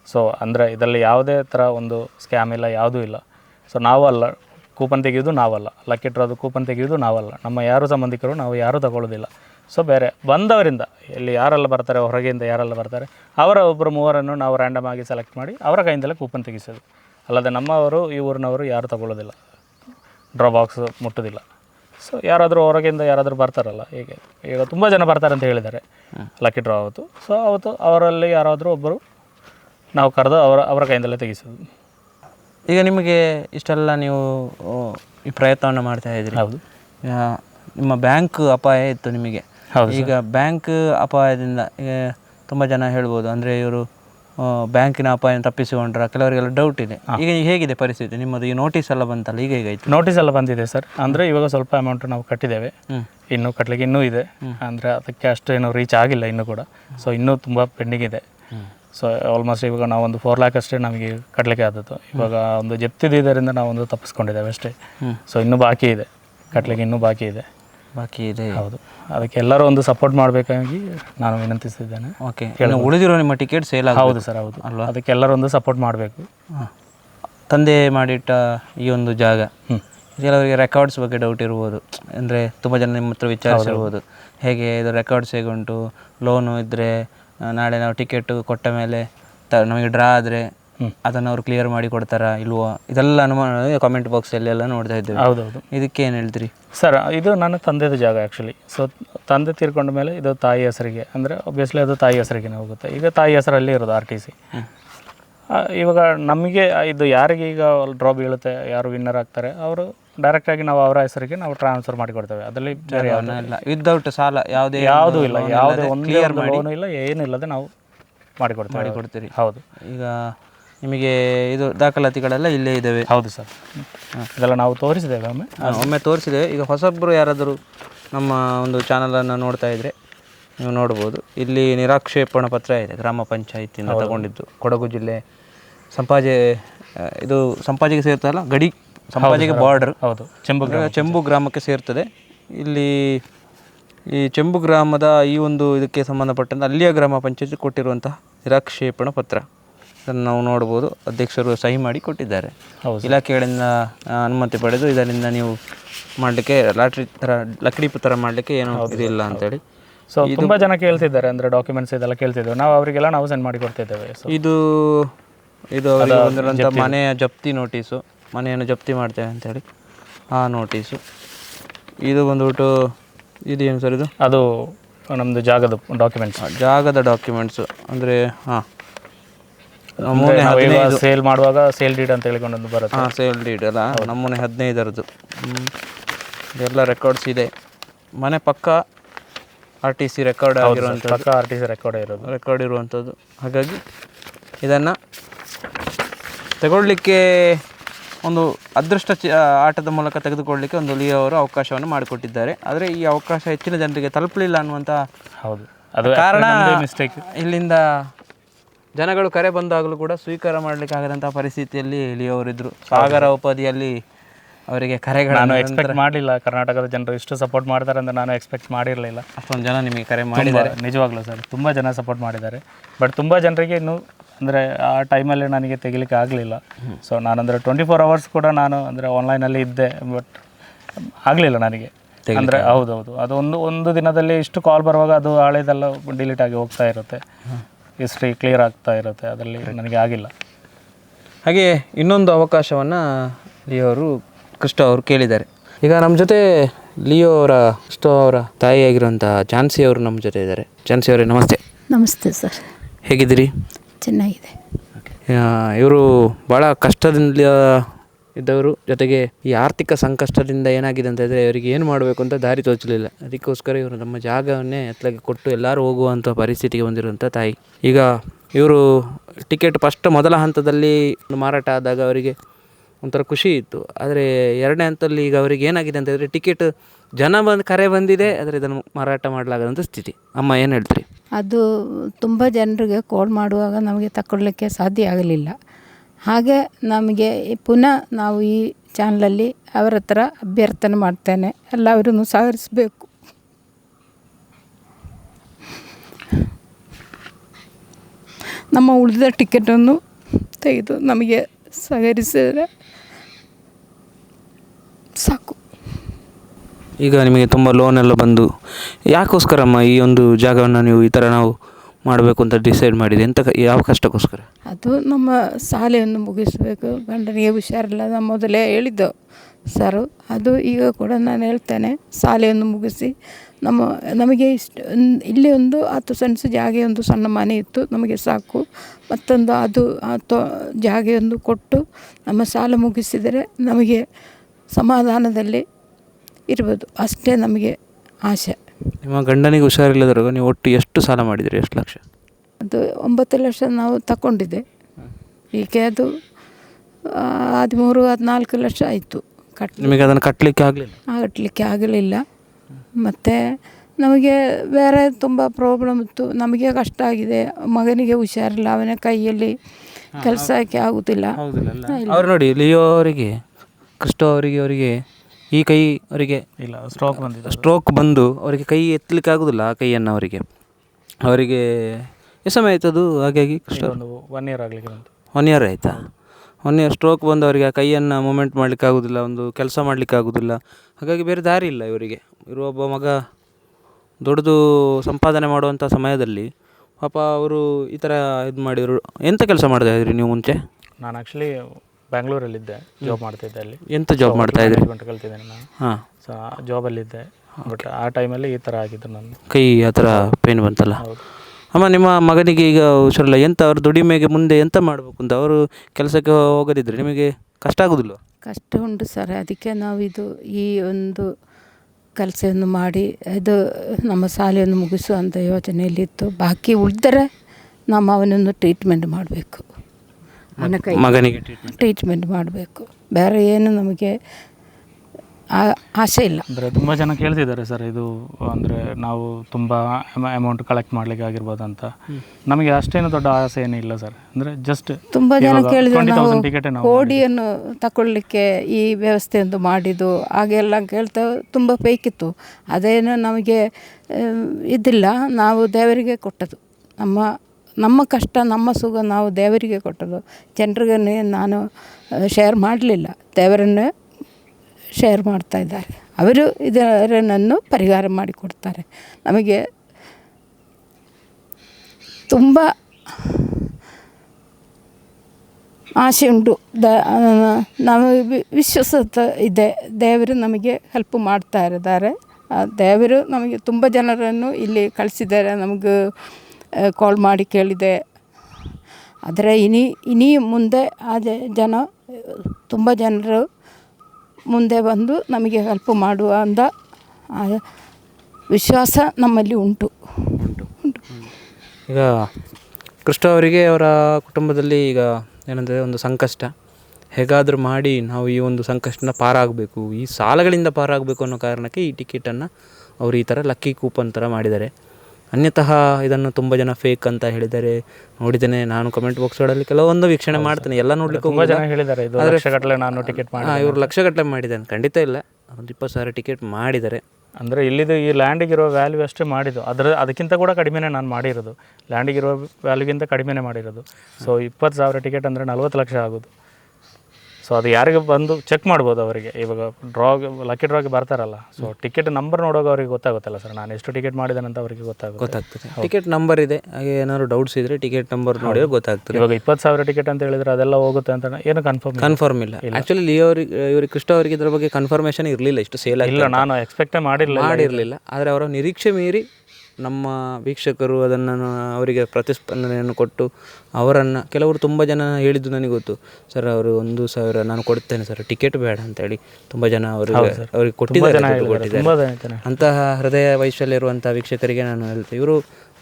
B: ಸೊ ಅಂದರೆ ಇದರಲ್ಲಿ ಯಾವುದೇ ಥರ ಒಂದು ಸ್ಕ್ಯಾಮ್ ಇಲ್ಲ ಯಾವುದೂ ಇಲ್ಲ. ಸೊ ನಾವು ಅಲ್ಲ. ಕೂಪನ್ ತೆಗೆಯೋದು ನಾವಲ್ಲ. ಲಕ್ಕಿ ಡ್ರಾದು ಕೂಪನ್ ತೆಗೆಯೋದು ನಾವಲ್ಲ. ನಮ್ಮ ಯಾರು ಸಂಬಂಧಿಕರು ನಾವು ಯಾರೂ ತಗೊಳ್ಳೋದಿಲ್ಲ. ಸೊ ಬೇರೆ ಬಂದವರಿಂದ ಇಲ್ಲಿ ಯಾರೆಲ್ಲ ಬರ್ತಾರೆ ಹೊರಗಿಂದ ಯಾರೆಲ್ಲ ಬರ್ತಾರೆ ಅವರ ಒಬ್ಬರು ಮೂವರನ್ನು ನಾವು ರ್ಯಾಂಡಮ್ ಆಗಿ ಸೆಲೆಕ್ಟ್ ಮಾಡಿ ಅವರ ಕೈಯಿಂದಲೇ ಕೂಪನ್ ತೆಗಿಸೋದು. ಅಲ್ಲದೆ ನಮ್ಮವರು ಈ ಊರಿನವರು ಯಾರು ತಗೊಳ್ಳೋದಿಲ್ಲ. Draw box ಮುಟ್ಟೋದಿಲ್ಲ. ಸೊ ಯಾರಾದರೂ ಹೊರಗಿಂದ ಯಾರಾದರೂ ಬರ್ತಾರಲ್ಲ ಹೀಗೆ. ಈಗ ತುಂಬ ಜನ ಬರ್ತಾರೆ ಅಂತ ಹೇಳಿದ್ದಾರೆ. ಲಕ್ಕಿ ಡ್ರಾ ಆವತ್ತು. ಸೊ ಅವತ್ತು ಅವರಲ್ಲಿ ಯಾರಾದರೂ ಒಬ್ಬರು ನಾವು ಕರೆದು ಅವರ ಅವರ ಕೈಯಿಂದಲೇ ತೆಗಿಸೋದು.
A: ಈಗ ನಿಮಗೆ ಇಷ್ಟೆಲ್ಲ ನೀವು ಈ ಪ್ರಯತ್ನವನ್ನು ಮಾಡ್ತಾ ಇದ್ದೀರಿ.
B: ಹೌದು.
A: ನಿಮ್ಮ ಬ್ಯಾಂಕ್ ಅಪಾಯ ಇತ್ತು ನಿಮಗೆ.
B: ಹೌದು
A: ಈಗ ಬ್ಯಾಂಕ್ ಅಪಾಯದಿಂದ ಈಗ ತುಂಬ ಜನ ಹೇಳ್ಬೋದು ಅಂದರೆ ಇವರು ಬ್ಯಾಂಕಿನ ಅಪಾಯ ತಪ್ಪಿಸಿಕೊಂಡ್ರ ಕೆಲವರಿಗೆಲ್ಲ ಡೌಟ್ ಇದೆ. ಈಗ ಹೇಗಿದೆ ಪರಿಸ್ಥಿತಿ? ನಿಮ್ಮದು ಈ ನೋಟಿಸ್ ಎಲ್ಲ ಬಂತಲ್ಲ ಈಗ ಹೇಗಾಯ್ತು?
B: ನೋಟಿಸ್ ಎಲ್ಲ ಬಂದಿದೆ ಸರ್. ಅಂದರೆ ಇವಾಗ ಸ್ವಲ್ಪ ಅಮೌಂಟ್ ನಾವು ಕಟ್ಟಿದ್ದೇವೆ. ಇನ್ನೂ ಕಟ್ಟಲಿಕ್ಕೆ ಇನ್ನೂ ಇದೆ. ಅಂದರೆ ಅದಕ್ಕೆ ಅಷ್ಟು ಏನು ರೀಚ್ ಆಗಿಲ್ಲ ಇನ್ನೂ ಕೂಡ. ಸೊ ಇನ್ನೂ ತುಂಬ ಪೆಂಡಿಂಗ್ ಇದೆ. ಸೊ ಆಲ್ಮೋಸ್ಟ್ ಇವಾಗ ನಾವು ಒಂದು ಫೋರ್ ಲ್ಯಾಕ್ ಅಷ್ಟೇ ನಮಗೆ ಕಟ್ಟಲಿಕ್ಕೆ ಆದದ್ದು. ಇವಾಗ ಒಂದು ಜಪ್ತಿದ್ದರಿಂದ ನಾವು ಒಂದು ತಪ್ಪಿಸ್ಕೊಂಡಿದ್ದೇವೆ ಅಷ್ಟೇ. ಸೊ ಇನ್ನೂ ಬಾಕಿ ಇದೆ. ಕಟ್ಟಲಿಕ್ಕೆ ಇನ್ನೂ ಬಾಕಿ ಇದೆ.
A: ಬಾಕಿ ಇದೆ.
B: ಹೌದು. ಅದಕ್ಕೆ ಎಲ್ಲರೂ ಒಂದು ಸಪೋರ್ಟ್ ಮಾಡಬೇಕಾಗಿ ನಾನು ವಿನಂತಿಸಿದ್ದೇನೆ
A: ಓಕೆ ಉಳಿದಿರೋ ನಿಮ್ಮ ಟಿಕೆಟ್ ಸೇಲ್ ಆಗ
B: ಹೌದು ಸರ್ ಹೌದು. ಅದಕ್ಕೆ ಎಲ್ಲರೂ ಒಂದು ಸಪೋರ್ಟ್ ಮಾಡಬೇಕು.
A: ತಂದೆ ಮಾಡಿಟ್ಟ ಈ ಒಂದು ಜಾಗ ಕೆಲವರಿಗೆ ರೆಕಾರ್ಡ್ಸ್ ಬಗ್ಗೆ ಡೌಟ್ ಇರ್ಬೋದು. ಅಂದರೆ ತುಂಬ ಜನ ನಿಮ್ಮ ಹತ್ರ ವಿಚಾರಿಸಿರ್ಬೋದು ಹೇಗೆ ಇದು ರೆಕಾರ್ಡ್ಸ್ ಹೇಗುಂಟು ಲೋನು ಇದ್ದರೆ ನಾಳೆ ನಾವು ಟಿಕೆಟ್ ಕೊಟ್ಟ ಮೇಲೆ ತ ನಮಗೆ ಡ್ರಾ ಆದರೆ ಅದನ್ನು ಅವ್ರು ಕ್ಲಿಯರ್ ಮಾಡಿ ಕೊಡ್ತಾರಾ ಇಲ್ವೋ? ಇದೆಲ್ಲ ಅನುಮಾನ ಕಾಮೆಂಟ್ ಬಾಕ್ಸಲ್ಲಿ ಎಲ್ಲ ನೋಡ್ತಾ ಇದ್ದೇವೆ.
B: ಹೌದೌದು.
A: ಇದಕ್ಕೆ ಏನು ಹೇಳ್ತೀರಿ?
B: ಸರ್ ಇದು ನನ್ನ ತಂದೆದ ಜಾಗ ಆ್ಯಕ್ಚುಲಿ ಸೊ ತಂದೆ ತೀರ್ಕೊಂಡ ಮೇಲೆ ಇದು ತಾಯಿ ಹೆಸರಿಗೆ ಅಂದರೆ ಒಬ್ವಿಯಸ್ಲಿ ಅದು ತಾಯಿ ಹೆಸರಿಗೆ ಹೋಗುತ್ತೆ. ಈಗ ತಾಯಿ ಹೆಸರಲ್ಲಿ ಇರೋದು ಆರ್ ಟಿ ಸಿ ಇವಾಗ ನಮಗೆ ಇದು ಯಾರಿಗೆ ಈಗ ಡ್ರಾ ಬೀಳುತ್ತೆ ಯಾರು ವಿನ್ನರ್ ಆಗ್ತಾರೆ ಅವರು ಡೈರೆಕ್ಟಾಗಿ ನಾವು ಅವರ ಹೆಸರಿಗೆ ನಾವು ಟ್ರಾನ್ಸ್ಫರ್ ಮಾಡಿಕೊಡ್ತೇವೆ ಅದರಲ್ಲಿ ಯಾವ್ದು
A: ಇಲ್ಲ. ವಿದೌಟ್ ಸಾಲ ಯಾವುದೇ
B: ಯಾವುದೂ ಇಲ್ಲ. ಯಾವುದೇ ಒಂದು ಲೋನು ಇಲ್ಲ ಏನಿಲ್ಲದೆ ನಾವು ಮಾಡಿಕೊಡ್ತೇವೆ
A: ಮಾಡಿಕೊಡ್ತೀರಿ
B: ಹೌದು.
A: ಈಗ ನಿಮಗೆ ಇದು ದಾಖಲಾತಿಗಳೆಲ್ಲ ಇಲ್ಲೇ ಇದ್ದಾವೆ.
B: ಹೌದು ಸರ್. ಇದೆಲ್ಲ ನಾವು ತೋರಿಸಿದ್ದೇವೆ ಒಮ್ಮೆ.
A: ಒಮ್ಮೆ ತೋರಿಸಿದೆ ಈಗ ಹೊಸಬ್ರು ಯಾರಾದರೂ ನಮ್ಮ ಒಂದು ಚಾನಲನ್ನು ನೋಡ್ತಾ ಇದ್ದರೆ ನೀವು ನೋಡ್ಬೋದು. ಇಲ್ಲಿ ನಿರಾಕ್ಷೇಪಣ ಪತ್ರ ಇದೆ ಗ್ರಾಮ ಪಂಚಾಯತಿಯಿಂದ ತಗೊಂಡಿದ್ದು. ಕೊಡಗು ಜಿಲ್ಲೆ ಸಂಪಾಜೆ ಇದು ಸಂಪಾಜೆಗೆ ಸೇರ್ತಲ್ಲ ಗಡಿ ಸಂಪಾಜೆಗೆ ಬಾರ್ಡರ್
B: ಹೌದು. ಚೆಂಬು
A: ಚೆಂಬು ಗ್ರಾಮಕ್ಕೆ ಸೇರ್ತದೆ. ಇಲ್ಲಿ ಈ ಚೆಂಬು ಗ್ರಾಮದ ಈ ಒಂದು ಇದಕ್ಕೆ ಸಂಬಂಧಪಟ್ಟಂತೆ ಅಲ್ಲಿಯ ಗ್ರಾಮ ಪಂಚಾಯತಿ ಕೊಟ್ಟಿರುವಂತಹ ನಿರಾಕ್ಷೇಪಣ ಪತ್ರ. ನಾವು ನೋಡ್ಬೋದು. ಅಧ್ಯಕ್ಷರು ಸಹಿ ಮಾಡಿ ಕೊಟ್ಟಿದ್ದಾರೆ.
B: ಹೌದು.
A: ಇಲಾಖೆಗಳಿಂದ ಅನುಮತಿ ಪಡೆದು ಇದರಿಂದ ನೀವು ಮಾಡಲಿಕ್ಕೆ ಲಾಟ್ರಿ ಥರ ಲಕ್ಡಿ ಥರ ಮಾಡಲಿಕ್ಕೆ ಏನೂ ಇದಿಲ್ಲ ಅಂತೇಳಿ.
B: ಸೊ ತುಂಬ ಜನ ಕೇಳ್ತಿದ್ದಾರೆ ಅಂದರೆ ಡಾಕ್ಯುಮೆಂಟ್ಸ್ ಇದೆಲ್ಲ ಕೇಳ್ತಿದ್ದೇವೆ. ನಾವು ಅವರಿಗೆಲ್ಲ ನಾವು ಸೆಂಡ್ ಮಾಡಿ ಕೊಡ್ತಿದ್ದೇವೆ.
A: ಇದು ಇದು ಅವರಿಗೆ ಮನೆಯ ಜಪ್ತಿ ನೋಟಿಸು. ಮನೆಯನ್ನು ಜಪ್ತಿ ಮಾಡ್ತೇವೆ ಅಂತೇಳಿ. ಆ ನೋಟಿಸು. ಇದು ಬಂದ್ಬಿಟ್ಟು ಇದು ಏನು ಸರ್ ಇದು?
B: ಅದು ನಮ್ಮದು ಜಾಗದ ಡಾಕ್ಯುಮೆಂಟ್ಸ್
A: ಜಾಗದ ಡಾಕ್ಯುಮೆಂಟ್ಸು ಅಂದರೆ ಹಾಂ. ನಮೂನೆ
B: ಹದಿನೈದು. ಸೇಲ್ ಮಾಡುವಾಗ ಸೇಲ್ ಡೀಡ್ ಅಂತ ಹೇಳಿಕೊಂಡು ಬರುತ್ತೆ.
A: ಹಾಂ ಸೇಲ್ ಡೀಡ್ ಅಲ್ಲ? ನಮೂನೆ ಹದಿನೈದರದ್ದು. ಹ್ಞೂ ಇದೆಲ್ಲ ರೆಕಾರ್ಡ್ಸ್ ಇದೆ. ಮನೆ ಪಕ್ಕ ಆರ್ ಟಿ ಸಿ ರೆಕಾರ್ಡ್ ಆಗಿರುವಂಥ
B: ಪಕ್ಕ ಆರ್ ಟಿ ಸಿ ರೆಕಾರ್ಡ್ ಇರೋದು.
A: ರೆಕಾರ್ಡ್ ಇರುವಂಥದ್ದು ಹಾಗಾಗಿ ಇದನ್ನು ತಗೊಳ್ಳಿಕ್ಕೆ ಒಂದು ಅದೃಷ್ಟ ಚ- ಆಟದ ಮೂಲಕ ತೆಗೆದುಕೊಳ್ಳಲಿಕ್ಕೆ ಒಂದು ಲಿಯೋ ಅವರು ಅವಕಾಶವನ್ನು ಮಾಡಿಕೊಟ್ಟಿದ್ದಾರೆ. ಆದರೆ ಈ ಅವಕಾಶ ಹೆಚ್ಚಿನ ಜನರಿಗೆ ತಲುಪಲಿಲ್ಲ ಅನ್ನುವಂಥ
B: ಹೌದು. ಅದು
A: ಕಾರಣ
B: ಮಿಸ್ಟೇಕ್
A: ಇಲ್ಲಿಂದ ಜನಗಳು ಕರೆ ಬಂದಾಗಲೂ ಕೂಡ ಸ್ವೀಕಾರ ಮಾಡಲಿಕ್ಕೆ ಆಗದಂತಹ ಪರಿಸ್ಥಿತಿಯಲ್ಲಿ ಲಿಯೋ ಅವರಿದ್ದರು ಸಾಗರ ಉಪಾಧಿಯಲ್ಲಿ ಅವರಿಗೆ
B: ನಾನು
A: ಕರೆಗಳನ್ನು
B: ಎಕ್ಸ್ಪೆಕ್ಟ್ ಮಾಡಲಿಲ್ಲ ಕರ್ನಾಟಕದ ಜನರು ಇಷ್ಟು ಸಪೋರ್ಟ್ ಮಾಡ್ತಾರೆ ಅಂತ ನಾನು ಎಕ್ಸ್ಪೆಕ್ಟ್ ಮಾಡಿರಲಿಲ್ಲ.
A: ಅಷ್ಟೊಂದು ಜನ ನಿಮಗೆ ಕರೆ ಮಾಡಿದ್ದಾರೆ.
B: ನಿಜವಾಗ್ಲೂ ಸರ್ ತುಂಬ ಜನ ಸಪೋರ್ಟ್ ಮಾಡಿದ್ದಾರೆ. ಬಟ್ ತುಂಬ ಜನರಿಗೆ ಇನ್ನೂ ಅಂದರೆ ಆ ಟೈಮಲ್ಲಿ ನನಗೆ ತೆಗಿಲಿಕ್ಕೆ ಆಗಲಿಲ್ಲ. ಸೊ ನಾನಂದರೆ ಟ್ವೆಂಟಿ ಫೋರ್ ಅವರ್ಸ್ ಕೂಡ ನಾನು ಅಂದರೆ ಆನ್ಲೈನಲ್ಲಿ ಇದ್ದೆ ಬಟ್ ಆಗಲಿಲ್ಲ ನನಗೆ. ಅಂದರೆ ಹೌದೌದು. ಅದು ಒಂದು ಒಂದು ದಿನದಲ್ಲಿ ಇಷ್ಟು ಕಾಲ್ ಬರುವಾಗ ಅದು ಹಳೆದೆಲ್ಲ ಡಿಲೀಟ್ ಆಗಿ ಹೋಗ್ತಾ ಇರುತ್ತೆ. ಹಿಸ್ಟ್ರಿ ಕ್ಲಿಯರ್ ಆಗ್ತಾ ಇರುತ್ತೆ ಅದರಲ್ಲಿ ನನಗೆ ಆಗಿಲ್ಲ.
A: ಹಾಗೆ ಇನ್ನೊಂದು ಅವಕಾಶವನ್ನು ಲಿಯೋ ಅವರು ಕೃಷ್ಣ ಅವರು ಕೇಳಿದ್ದಾರೆ. ಈಗ ನಮ್ಮ ಜೊತೆ ಲಿಯೋ ಅವರ ಕೃಷ್ಣ ಅವರ ತಾಯಿಯಾಗಿರುವಂಥ ಝಾನ್ಸಿ ಅವರು ನಮ್ಮ ಜೊತೆ ಇದ್ದಾರೆ. ಝಾನ್ಸಿ ಅವರೇ ನಮಸ್ತೆ.
C: ನಮಸ್ತೆ ಸರ್.
A: ಹೇಗಿದ್ದೀರಿ?
C: ಚೆನ್ನಾಗಿದೆ.
A: ಇವರು ಭಾಳ ಕಷ್ಟದಿಂದ ಇದ್ದವರು ಜೊತೆಗೆ ಈ ಆರ್ಥಿಕ ಸಂಕಷ್ಟದಿಂದ ಏನಾಗಿದೆ ಅಂತ ಹೇಳಿದ್ರೆ ಇವರಿಗೆ ಏನು ಮಾಡಬೇಕು ಅಂತ ದಾರಿ ತೋಚಲಿಲ್ಲ ಅದಕ್ಕೋಸ್ಕರ ಇವರು ನಮ್ಮ ಜಾಗವನ್ನೇ ಎತ್ತಲಾಗಿ ಕೊಟ್ಟು ಎಲ್ಲರೂ ಹೋಗುವಂಥ ಪರಿಸ್ಥಿತಿಗೆ ಬಂದಿರುವಂಥ ತಾಯಿ. ಈಗ ಇವರು ಟಿಕೆಟ್ ಫಸ್ಟ್ ಮೊದಲ ಹಂತದಲ್ಲಿ ಮಾರಾಟ ಆದಾಗ ಅವರಿಗೆ ಒಂಥರ ಖುಷಿ ಇತ್ತು. ಆದರೆ ಎರಡನೇ ಹಂತದಲ್ಲಿ ಈಗ ಅವರಿಗೆ ಏನಾಗಿದೆ ಅಂತ ಹೇಳಿದ್ರೆ ಟಿಕೆಟ್ ಜನ ಬಂದು ಕರೆ ಬಂದಿದೆ, ಆದರೆ ಇದನ್ನು ಮಾರಾಟ ಮಾಡಲಾಗದಂಥ ಸ್ಥಿತಿ. ಅಮ್ಮ ಏನು ಹೇಳ್ತೀರಿ?
C: ಅದು ತುಂಬ ಜನರಿಗೆ ಕಾಲ್ ಮಾಡುವಾಗ ನಮಗೆ ತಗೊಳ್ಳಿಕ್ಕೆ ಸಾಧ್ಯ ಆಗಲಿಲ್ಲ. ಹಾಗೆ ನಮಗೆ ಪುನಃ ನಾವು ಈ ಚಾನಲಲ್ಲಿ ಅವರ ಹತ್ರ ಅಭ್ಯರ್ಥನೆ ಮಾಡ್ತೇನೆ. ಎಲ್ಲವರನ್ನು ಸಹಕರಿಸಬೇಕು. ನಮ್ಮ ಉಳಿದ ಟಿಕೆಟನ್ನು ತೆಗೆದು ನಮಗೆ ಸಹಕರಿಸಿದರೆ ಸಾಕು.
A: ಈಗ ನಿಮಗೆ ತುಂಬ ಲೋನ್ ಎಲ್ಲ ಬಂದು, ಯಾಕೋಸ್ಕರಮ್ಮ ಈ ಒಂದು ಜಾಗವನ್ನು ನೀವು ಈ ಥರ ನಾವು ಮಾಡಬೇಕು ಅಂತ ಡಿಸೈಡ್ ಮಾಡಿದೆ. ಎಂತ ಯಾವ ಕಷ್ಟಕ್ಕೋಸ್ಕರ?
C: ಅದು ನಮ್ಮ ಶಾಲೆಯನ್ನು ಮುಗಿಸಬೇಕು. ಗಂಡನಿಗೆ ಹುಷಾರಿಲ್ಲ ನಾನು ಮೊದಲೇ ಹೇಳಿದ್ದು ಸರು. ಅದು ಈಗ ಕೂಡ ನಾನು ಹೇಳ್ತೇನೆ. ಶಾಲೆಯನ್ನು ಮುಗಿಸಿ ನಮ್ಮ, ನಮಗೆ ಇಷ್ಟು, ಇಲ್ಲಿ ಒಂದು ಹತ್ತು ಸೆನ್ಸ್ ಜಾಗೆ ಒಂದು ಸಣ್ಣ ಮನೆ ಇತ್ತು. ನಮಗೆ ಸಾಕು. ಮತ್ತೊಂದು ಅದು ತೊ ಜಾಗೆಯೊಂದು ಕೊಟ್ಟು ನಮ್ಮ ಶಾಲೆ ಮುಗಿಸಿದರೆ ನಮಗೆ ಸಮಾಧಾನದಲ್ಲಿ ಇರ್ಬೋದು. ಅಷ್ಟೇ ನಮಗೆ ಆಸೆ
A: ನಿಮ್ಮ ಗಂಡನಿಗೆ ಹುಷಾರಿಲ್ಲದಾಗ ನೀವು ಒಟ್ಟು ಎಷ್ಟು ಸಾಲ ಮಾಡಿದಿರಿ ಎಷ್ಟು ಲಕ್ಷ?
C: ಅದು ಒಂಬತ್ತು ಲಕ್ಷ ನಾವು ತಗೊಂಡಿದ್ದೆ ಈಕೆ ಅದು ಹದಿಮೂರು ಹದಿನಾಲ್ಕು ಲಕ್ಷ ಆಯಿತು ಕಟ್
A: ನಿಮಗೆ ಅದನ್ನು ಕಟ್ಟಲಿಕ್ಕೆ ಆಗಲಿಲ್ಲ?
C: ಕಟ್ಟಲಿಕ್ಕೆ ಆಗಲಿಲ್ಲ. ಮತ್ತು ನಮಗೆ ಬೇರೆ ತುಂಬ ಪ್ರಾಬ್ಲಮ್ ಇತ್ತು. ನಮಗೆ ಕಷ್ಟ ಆಗಿದೆ. ಮಗನಿಗೆ ಹುಷಾರಿಲ್ಲ. ಅವನ ಕೈಯಲ್ಲಿ ಕೆಲಸಕ್ಕೆ ಆಗುತ್ತಿಲ್ಲ
A: ಅವ್ರು ನೋಡಿ ಲಿಯೋ ಅವರಿಗೆ ಕೃಷ್ಣ ಅವರಿಗೆ ಅವರಿಗೆ ಈ ಕೈ ಅವರಿಗೆ
B: ಇಲ್ಲ ಸ್ಟ್ರೋಕ್ ಬಂದಿದೆ.
A: ಸ್ಟ್ರೋಕ್ ಬಂದು ಅವರಿಗೆ ಕೈ ಎತ್ತಲಿಕ್ಕೆ ಆಗೋದಿಲ್ಲ ಆ ಕೈಯನ್ನು ಅವರಿಗೆ. ಅವರಿಗೆ ಎಷ್ಟು ಸಮಯ ಆಯ್ತು ಅದು ಹಾಗಾಗಿ
B: ಒಂದು ಒನ್ ಇಯರ್ ಆಗಲಿಕ್ಕೆ ಬಂತು.
A: ಒನ್ ಇಯರ್ ಆಯಿತಾ? ಒನ್ ಇಯರ್ ಸ್ಟ್ರೋಕ್ ಬಂದು ಅವರಿಗೆ ಆ ಕೈಯನ್ನು ಮೂಮೆಂಟ್ ಮಾಡಲಿಕ್ಕೆ ಆಗೋದಿಲ್ಲ ಒಂದು ಕೆಲಸ ಮಾಡಲಿಕ್ಕೆ ಆಗೋದಿಲ್ಲ ಹಾಗಾಗಿ ಬೇರೆ ದಾರಿ ಇಲ್ಲ ಇವರಿಗೆ. ಇರುವ ಒಬ್ಬ ಮಗ ದೊಡ್ಡದು ಸಂಪಾದನೆ ಮಾಡುವಂಥ ಸಮಯದಲ್ಲಿ ಪಾಪ ಅವರು ಈ ಥರ ಇದು ಮಾಡಿದ್ರು. ಎಂಥ ಕೆಲಸ ಮಾಡಿದ್ರಿ ನೀವು ಮುಂಚೆ?
B: ನಾನು ಆ್ಯಕ್ಚುಲಿ ಬ್ಯಾಂಗ್ಳೂರಲ್ಲಿದ್ದೆ ಜಾಬ್ ಮಾಡ್ತಿದ್ದೆ ಅಲ್ಲಿ.
A: ಎಂತ ಜಾಬ್ ಮಾಡ್ತಾ ಇದ್ರಿ?
B: ಗಂಟೆ ಕಲ್ತಿದ್ದೇನೆ ನಾನು.
A: ಹಾಂ.
B: ಸೊ ಜಾಬಲ್ಲಿದ್ದೆ ಬಟ್ ಆ ಟೈಮಲ್ಲಿ ಈ ಥರ ಆಗಿದ್ದು ನಾನು
A: ಕೈ ಆ ಥರ ಪೇನ್ ಬಂತಲ್ಲ?
B: ಹೌದು.
A: ಅಮ್ಮ ನಿಮ್ಮ ಮಗನಿಗೆ ಈಗ ಹುಷಾರಿಲ್ಲ. ಎಂತ ಅವ್ರು ದುಡಿಮೆಗೆ ಮುಂದೆ ಎಂತ ಮಾಡಬೇಕು ಅಂತ? ಅವರು ಕೆಲಸಕ್ಕೆ ಹೋಗದಿದ್ರೆ ನಿಮಗೆ ಕಷ್ಟ ಆಗೋದಿಲ್ಲ
C: ಕಷ್ಟ ಉಂಟು ಸರ್. ಅದಕ್ಕೆ ನಾವು ಇದು ಈ ಒಂದು ಕೆಲಸವನ್ನು ಮಾಡಿ ಇದು ನಮ್ಮ ಶಾಲೆಯನ್ನು ಮುಗಿಸುವಂಥ ಯೋಚನೆಯಲ್ಲಿತ್ತು. ಬಾಕಿ ಉಳಿದರೆ ನಮ್ಮ ಅವನನ್ನು ಟ್ರೀಟ್ಮೆಂಟ್ ಮಾಡಬೇಕು. ಕೈ
A: ಮಗನಿಗೆ ಟ್ರೀಟ್ಮೆಂಟ್
C: ಟ್ರೀಟ್ಮೆಂಟ್ ಮಾಡಬೇಕು. ಬೇರೆ ಏನು ನಮಗೆ ಆ- ಆಸೆ ಇಲ್ಲ.
B: ಅಂದರೆ ತುಂಬ ಜನ ಕೇಳ್ತಿದ್ದಾರೆ ಸರ್ ಇದು ಅಂದರೆ ನಾವು ತುಂಬ ಅಮೌಂಟ್ ಕಲೆಕ್ಟ್ ಮಾಡ್ಲಿಕ್ಕೆ ಆಗಿರ್ಬೋದು ಅಂತ ನಮಗೆ ಅಷ್ಟೇನು ದೊಡ್ಡ ಆಸೆ ಏನೂ ಇಲ್ಲ ಸರ್. ಅಂದರೆ ಜಸ್ಟ್
C: ತುಂಬ ಜನ ಕೇಳಿದ್ರೆ ನಾವು
B: ಟಿಕೆಟ್ ನಾವು
C: ಕೋಡಿಯನ್ನು ತಗೊಳ್ಳಿಕ್ಕೆ ಈ ವ್ಯವಸ್ಥೆಯೊಂದು ಮಾಡಿದ್ದು ಹಾಗೆಲ್ಲ ಕೇಳ್ತಾ ತುಂಬ ಬೇಕಿತ್ತು ಅದೇನು ನಮಗೆ ಇದಿಲ್ಲ. ನಾವು ದೇವರಿಗೆ ಕೊಟ್ಟದು ನಮ್ಮ ನಮ್ಮ ಕಷ್ಟ, ನಮ್ಮ ಸುಖ ನಾವು ದೇವರಿಗೆ ಕೊಟ್ಟದು ಜನರಿಗೆ ನಾನು ಶೇರ್ ಮಾಡಲಿಲ್ಲ. ದೇವರನ್ನೇ ಶೇರ್ ಮಾಡ್ತಾ ಇದ್ದಾರೆ. ಅವರು ಇದರನ್ನು ಪರಿಹಾರ ಮಾಡಿಕೊಡ್ತಾರೆ ನಮಗೆ ತುಂಬ ಆಸೆ ಉಂಟು. ದ ನಮಗೆ ವಿ- ವಿಶ್ವಾಸ ಇದೆ. ದೇವರು ನಮಗೆ ಹೆಲ್ಪ್ ಮಾಡ್ತಾ ಇದ್ದಾರೆ. ದೇವರು ನಮಗೆ ತುಂಬ ಜನರನ್ನು ಇಲ್ಲಿ ಕಳಿಸಿದ್ದಾರೆ. ನಮಗೆ ಕಾಲ್ ಮಾಡಿ ಕೇಳಿದೆ. ಆದರೆ ಇನಿ ಇನಿ ಮುಂದೆ ಆ ಜನ, ತುಂಬ ಜನರು ಮುಂದೆ ಬಂದು ನಮಗೆ ಹೆಲ್ಪ್ ಮಾಡುವ ಅಂದ ವಿಶ್ವಾಸ ನಮ್ಮಲ್ಲಿ ಉಂಟು.
A: ಈಗ ಕೃಷ್ಣ ಅವರಿಗೆ ಅವರ ಕುಟುಂಬದಲ್ಲಿ ಈಗ ಏನಂದರೆ ಒಂದು ಸಂಕಷ್ಟ. ಹೇಗಾದರೂ ಮಾಡಿ ನಾವು ಈ ಒಂದು ಸಂಕಷ್ಟನ ಪಾರಾಗಬೇಕು, ಈ ಸಾಲಗಳಿಂದ ಪಾರಾಗಬೇಕು ಅನ್ನೋ ಕಾರಣಕ್ಕೆ ಈ ಟಿಕೆಟನ್ನು ಅವರು ಈ ಥರ ಲಕ್ಕಿ ಕೂಪನ್ ಥರ ಮಾಡಿದ್ದಾರೆ. ಅನ್ಯತಃ ಇದನ್ನು ತುಂಬ ಜನ ಫೇಕ್ ಅಂತ ಹೇಳಿದ್ದಾರೆ ನೋಡಿದ್ದೇನೆ. ನಾನು ಕಮೆಂಟ್ ಬಾಕ್ಸ್ಗಳಲ್ಲಿ ಕೆಲವೊಂದು ವೀಕ್ಷಣೆ ಮಾಡ್ತೇನೆ. ಎಲ್ಲ ನೋಡ್ಲಿಕ್ಕೆ
B: ತುಂಬ ಜನ ಹೇಳಿದ್ದಾರೆ ಇದು ಲಕ್ಷಗಟ್ಟಲೆ ನಾನು ಟಿಕೆಟ್ ಮಾಡಿ
A: ಇವರು ಲಕ್ಷಗಟ್ಟಲೆ ಮಾಡಿದ್ದಾನೆ. ಖಂಡಿತ ಇಲ್ಲ. ಒಂದು ಇಪ್ಪತ್ತು ಸಾವಿರ ಟಿಕೆಟ್ ಮಾಡಿದ್ದಾರೆ.
B: ಅಂದರೆ ಇಲ್ಲಿದು ಈ ಲ್ಯಾಂಡಿಗಿರೋ ವ್ಯಾಲ್ಯೂ ಅಷ್ಟೇ ಮಾಡಿದ್ದು. ಅದರ ಅದಕ್ಕಿಂತ ಕೂಡ ಕಡಿಮೆನೇ ನಾನು ಮಾಡಿರೋದು. ಲ್ಯಾಂಡಿಗಿರೋ ವ್ಯಾಲ್ಯೂಗಿಂತ ಕಡಿಮೆನೇ ಮಾಡಿರೋದು. ಸೊ ಇಪ್ಪತ್ತು ಸಾವಿರ ಟಿಕೆಟ್ ಅಂದರೆ ನಲ್ವತ್ತು ಲಕ್ಷ ಆಗೋದು. ಸೊ ಅದು ಯಾರಿಗೆ ಬಂದು ಚೆಕ್ ಮಾಡ್ಬೋದು ಅವರಿಗೆ. ಇವಾಗ ಡ್ರಾಗ್ ಲಕ್ಕಿ ಡ್ರಾಗೆ ಬರ್ತಾರಲ್ಲ. ಸೊ ಟಿಕೆಟ್ ನಂಬರ್ ನೋಡೋಕೆ ಅವರಿಗೆ ಗೊತ್ತಾಗುತ್ತಲ್ಲ ಸರ್ ನಾನು ಎಷ್ಟು ಟಿಕೆಟ್ ಮಾಡಿದ್ದೇನೆ ಅಂತ ಅವರಿಗೆ ಗೊತ್ತಾಗುತ್ತೆ.
A: ಗೊತ್ತಾಗ್ತದೆ. ಟಿಕೆಟ್ ನಂಬರ್ ಇದೆ. ಹಾಗೆ ಏನಾದ್ರು ಡೌಟ್ಸ್ ಇದ್ರೆ ಟಿಕೆಟ್ ನಂಬರ್ ನೋಡಿ ಗೊತ್ತಾಗ್ತದೆ.
B: ಇವಾಗ ಇಪ್ಪತ್ತು ಸಾವಿರ ಟಿಕೆಟ್ ಅಂತ ಹೇಳಿದ್ರೆ ಅದೆಲ್ಲ ಹೋಗುತ್ತೆ ಅಂತ ಏನು ಕನ್ಫರ್ಮ್
A: ಕನ್ಫರ್ಮ್ ಇಲ್ಲ. ಆ್ಯಕ್ಚುಲಿ ಲಿಯೋ ಅವ್ರಿಗೆ ಇವ್ರಿಗೆ ಕೃಷ್ಣ ಅವರಿಗೆ ಇದ್ರ ಬಗ್ಗೆ ಕನ್ಫರ್ಮೇಷನ್ ಇರಲಿಲ್ಲ. ಇಷ್ಟು ಸೇಲ್
B: ಇಲ್ಲ ನಾನು ಎಕ್ಸ್ಪೆಕ್ಟೇ ಮಾಡಿರಲಿಲ್ಲ.
A: ಮಾಡಿರಲಿಲ್ಲ. ಆದರೆ ಅವರ ನಿರೀಕ್ಷೆ ಮೀರಿ ನಮ್ಮ ವೀಕ್ಷಕರು ಅದನ್ನು ಅವರಿಗೆ ಪ್ರತಿಸ್ಪಂದನೆಯನ್ನು ಕೊಟ್ಟು ಅವರನ್ನು ಕೆಲವರು ತುಂಬ ಜನ ಹೇಳಿದ್ದು ನನಗೆ ಗೊತ್ತು. ಸರ್ ಅವರು ಒಂದು ಸಾವಿರ ನಾನು ಕೊಡ್ತೇನೆ ಸರ್ ಟಿಕೆಟ್ ಬೇಡ ಅಂತೇಳಿ ತುಂಬ ಜನ ಅವರಿಗೆ ಅವರಿಗೆ ಕೊಟ್ಟಿದ್ದಾರೆ ಅಂತಹ ಹೃದಯ ವೈಶಲ್ಯ ಇರುವಂತಹ ವೀಕ್ಷಕರಿಗೆ ನಾನು ಹೇಳ್ತೇನೆ. ಇವರು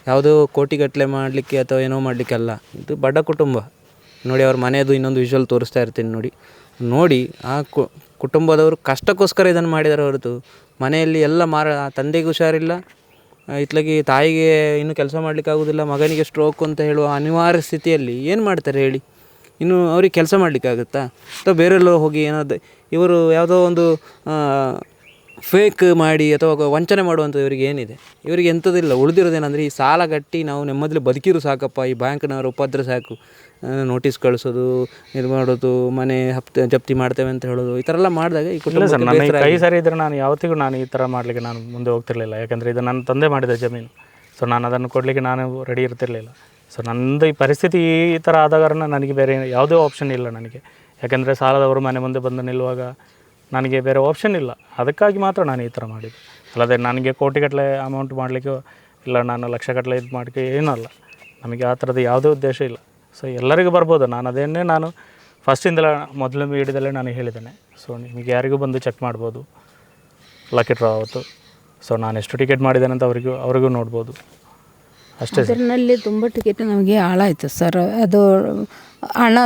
A: ಯಾವುದೋ ಕೋಟಿಗಟ್ಟಲೆ ಮಾಡಲಿಕ್ಕೆ ಅಥವಾ ಏನೋ ಮಾಡಲಿಕ್ಕೆ ಅಲ್ಲ ಇದು ಬಡ ಕುಟುಂಬ. ನೋಡಿ ಅವ್ರ ಮನೆಯದು ಇನ್ನೊಂದು ವಿಷುವಲ್ ತೋರಿಸ್ತಾ ಇರ್ತೀನಿ ನೋಡಿ. ನೋಡಿ ಆ ಕು ಕುಟುಂಬದವರು ಕಷ್ಟಕ್ಕೋಸ್ಕರ ಇದನ್ನು ಮಾಡಿದಾರೆ ಹೊರತು ಮನೆಯಲ್ಲಿ ಎಲ್ಲ ಮಾರ ತಂದೆಗೆ ಹುಷಾರಿಲ್ಲ ಇತ್ಲಾಗಿ ತಾಯಿಗೆ ಇನ್ನು ಕೆಲಸ ಮಾಡಲಿಕ್ಕೆ ಆಗೋದಿಲ್ಲ ಮಗನಿಗೆ ಸ್ಟ್ರೋಕ್ ಅಂತ ಹೇಳುವ ಅನಿವಾರ್ಯ ಸ್ಥಿತಿಯಲ್ಲಿ ಏನು ಮಾಡ್ತಾರೆ ಹೇಳಿ? ಇನ್ನು ಅವ್ರಿಗೆ ಕೆಲಸ ಮಾಡಲಿಕ್ಕಾಗುತ್ತಾ? ಅಥವಾ ಬೇರೆಲ್ಲೋ ಹೋಗಿ ಏನಾದ, ಇವರು ಯಾವುದೋ ಒಂದು ಫೇಕ್ ಮಾಡಿ ಅಥವಾ ವಂಚನೆ ಮಾಡುವಂಥ ಇವರಿಗೆ ಏನಿದೆ? ಇವರಿಗೆ ಎಂಥದ್ದಿಲ್ಲ, ಉಳಿದಿರೋದೇನಂದರೆ ಈ ಸಾಲ ಕಟ್ಟಿ ನಾವು ನೆಮ್ಮದಿಲಿ ಬದುಕಿರು ಸಾಕಪ್ಪ, ಈ ಬ್ಯಾಂಕ್ನವರ ಉಪದ್ರ ಸಾಕು. ನೋಟಿಸ್ ಕಳಿಸೋದು ಇದು ಮಾಡೋದು ಮನೆ ಹಪ್ತ ಜಪ್ತಿ ಮಾಡ್ತೇವೆ ಅಂತ ಹೇಳೋದು ಈ ಥರ ಎಲ್ಲ ಮಾಡಿದಾಗ ಈ
B: ಇಲ್ಲ ಸರ್ ನನ್ನ ಕೈ ಸರಿ ಇದ್ರೆ ನಾನು ಯಾವತ್ತಿಗೂ ನಾನು ಈ ಥರ ಮಾಡಲಿಕ್ಕೆ ನಾನು ಮುಂದೆ ಹೋಗ್ತಿರ್ಲಿಲ್ಲ. ಯಾಕಂದರೆ ಇದು ನನ್ನ ತಂದೆ ಮಾಡಿದ ಜಮೀನು. ಸೊ ನಾನು ಅದನ್ನು ಕೊಡಲಿಕ್ಕೆ ನಾನು ರೆಡಿ ಇರ್ತಿರ್ಲಿಲ್ಲ. ಸೊ ನಂದು ಈ ಪರಿಸ್ಥಿತಿ ಈ ಥರ ಆದ ಕಾರಣ ನನಗೆ ಬೇರೆ ಯಾವುದೇ ಆಪ್ಷನ್ ಇಲ್ಲ ನನಗೆ. ಯಾಕಂದರೆ ಸಾಲದವರು ಮನೆ ಮುಂದೆ ಬಂದು ನಿಲ್ಲುವಾಗ ನನಗೆ ಬೇರೆ ಆಪ್ಷನ್ ಇಲ್ಲ. ಅದಕ್ಕಾಗಿ ಮಾತ್ರ ನಾನು ಈ ಥರ ಮಾಡಿದ್ದು. ಅಲ್ಲದೆ ನನಗೆ ಕೋಟಿಗಟ್ಟಲೆ ಅಮೌಂಟ್ ಮಾಡಲಿಕ್ಕೆ ಇಲ್ಲ ನಾನು ಲಕ್ಷಗಟ್ಟಲೆ ಇದು ಮಾಡಲಿಕ್ಕೆ ಏನೂ ಅಲ್ಲ. ನಮಗೆ ಆ ಥರದ ಯಾವುದೇ ಉದ್ದೇಶ ಇಲ್ಲ. ಸೊ ಎಲ್ಲರಿಗೂ ಬರ್ಬೋದು. ನಾನು ಅದನ್ನೇ ನಾನು ಫಸ್ಟಿಂದಲೇ ಮೊದಲ ವೀಡಿಯೋದಲ್ಲೇ ನಾನು ಹೇಳಿದ್ದೇನೆ. ಸೊ ನಿಮಗೆ ಯಾರಿಗೂ ಬಂದು ಚೆಕ್ ಮಾಡ್ಬೋದು. ಲಕ್ಕಿ ಡ್ರಾ ಆವತ್ತು. ಸೊ ನಾನು ಎಷ್ಟು ಟಿಕೆಟ್ ಮಾಡಿದ್ದೇನೆ ಅಂತ ಅವರಿಗೂ ಅವರಿಗೂ ನೋಡ್ಬೋದು. ಅಷ್ಟೇ
C: ಅದರಲ್ಲಿ ತುಂಬ ಟಿಕೆಟ್ ನಮಗೆ ಹಾಳಾಯಿತು ಸರ್. ಅದು ಹಣ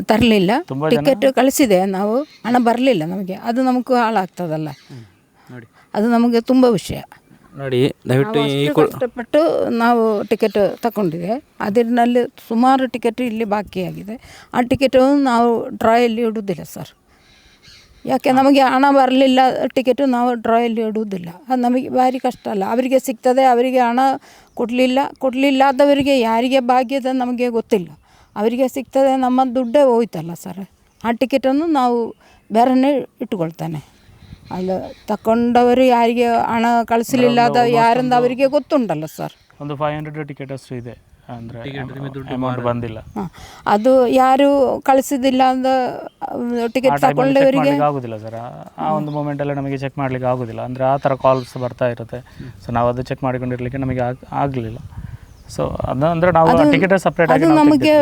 C: ತರಲಿಲ್ಲ. ಟಿಕೆಟ್ ಕಳಿಸಿದೆ. ನಾವು ಹಣ ಬರಲಿಲ್ಲ ನಮಗೆ. ಅದು ನಮಗೂ ಹಾಳಾಗ್ತದಲ್ಲ.
A: ನೋಡಿ.
C: ಅದು ನಮಗೆ ತುಂಬ ವಿಷಯ.
A: ನೋಡಿ ದಯವಿಟ್ಟು ಈ
C: ಕಷ್ಟಪಟ್ಟು ನಾವು ಟಿಕೆಟ್ ತಗೊಂಡಿದೆ. ಅದರಲ್ಲಿ ಸುಮಾರು ಟಿಕೆಟ್ ಇಲ್ಲಿ ಬಾಕಿಯಾಗಿದೆ ಆ ಟಿಕೆಟು ನಾವು ಡ್ರಾಯಲ್ಲಿ ಇಡುವುದಿಲ್ಲ ಸರ್ ಯಾಕೆ ನಮಗೆ ಹಣ ಬರಲಿಲ್ಲ ಟಿಕೆಟು ನಾವು ಡ್ರಾಯಲ್ಲಿ ಇಡುವುದಿಲ್ಲ. ಅದು ನಮಗೆ ಭಾರಿ ಕಷ್ಟ ಅಲ್ಲ. ಅವರಿಗೆ ಸಿಗ್ತದೆ ಅವರಿಗೆ ಹಣ ಕೊಡಲಿಲ್ಲ. ಕೊಡಲಿಲ್ಲದವರಿಗೆ ಯಾರಿಗೆ ಭಾಗ್ಯದ ನಮಗೆ ಗೊತ್ತಿಲ್ಲ. ಅವರಿಗೆ ಸಿಗ್ತದೆ ನಮ್ಮ ದುಡ್ಡೇ ಹೋಯ್ತಲ್ಲ ಸರ್ ಆ ಟಿಕೆಟನ್ನು ನಾವು ಬೇರೆನೇ ಇಟ್ಟುಕೊಳ್ತಾನೆ ಅಲ್ಲ ತಕೊಂಡವರು ಯಾರಿಗೆ ಹಣ ಕಳಿಸಲಿಲ್ಲ ಅದ ಯಾರಿಂದ ಅವರಿಗೆ ಗೊತ್ತುಂಟಲ್ಲ ಸರ್
B: ಒಂದು ಫೈವ್ ಹಂಡ್ರೆಡ್ ಟಿಕೆಟ್ ಅಷ್ಟು ಇದೆ. ಅಂದರೆ ಅಮೌಂಟ್ ಬಂದಿಲ್ಲ.
C: ಹಾಂ ಅದು ಯಾರು ಕಳಿಸಿದಿಲ್ಲ ಅಂದ ಟಿಕೆಟ್
B: ತಕೊಂಡವರಿಗೆ? ಆಗೋದಿಲ್ಲ ಸರ್ ಆ ಒಂದು ಮೂಮೆಂಟಲ್ಲಿ ನಮಗೆ ಚೆಕ್ ಮಾಡ್ಲಿಕ್ಕೆ ಆಗೋದಿಲ್ಲ. ಅಂದ್ರೆ ಆ ತರ ಕಾಲ್ಸ್ ಬರ್ತಾ ಇರುತ್ತೆ. ಸೊ ನಾವು ಅದು ಚೆಕ್ ಮಾಡಿಕೊಂಡಿರ್ಲಿಕ್ಕೆ ನಮಗೆ ಆಗ್ ಆಗಲಿಲ್ಲ. ಸೊ ಅದು ಅಂದರೆ ನಾವು ಟಿಕೆಟ್ ಸಪ್ರೇಟ್ ಆಗಿ
C: ನಮಗೆ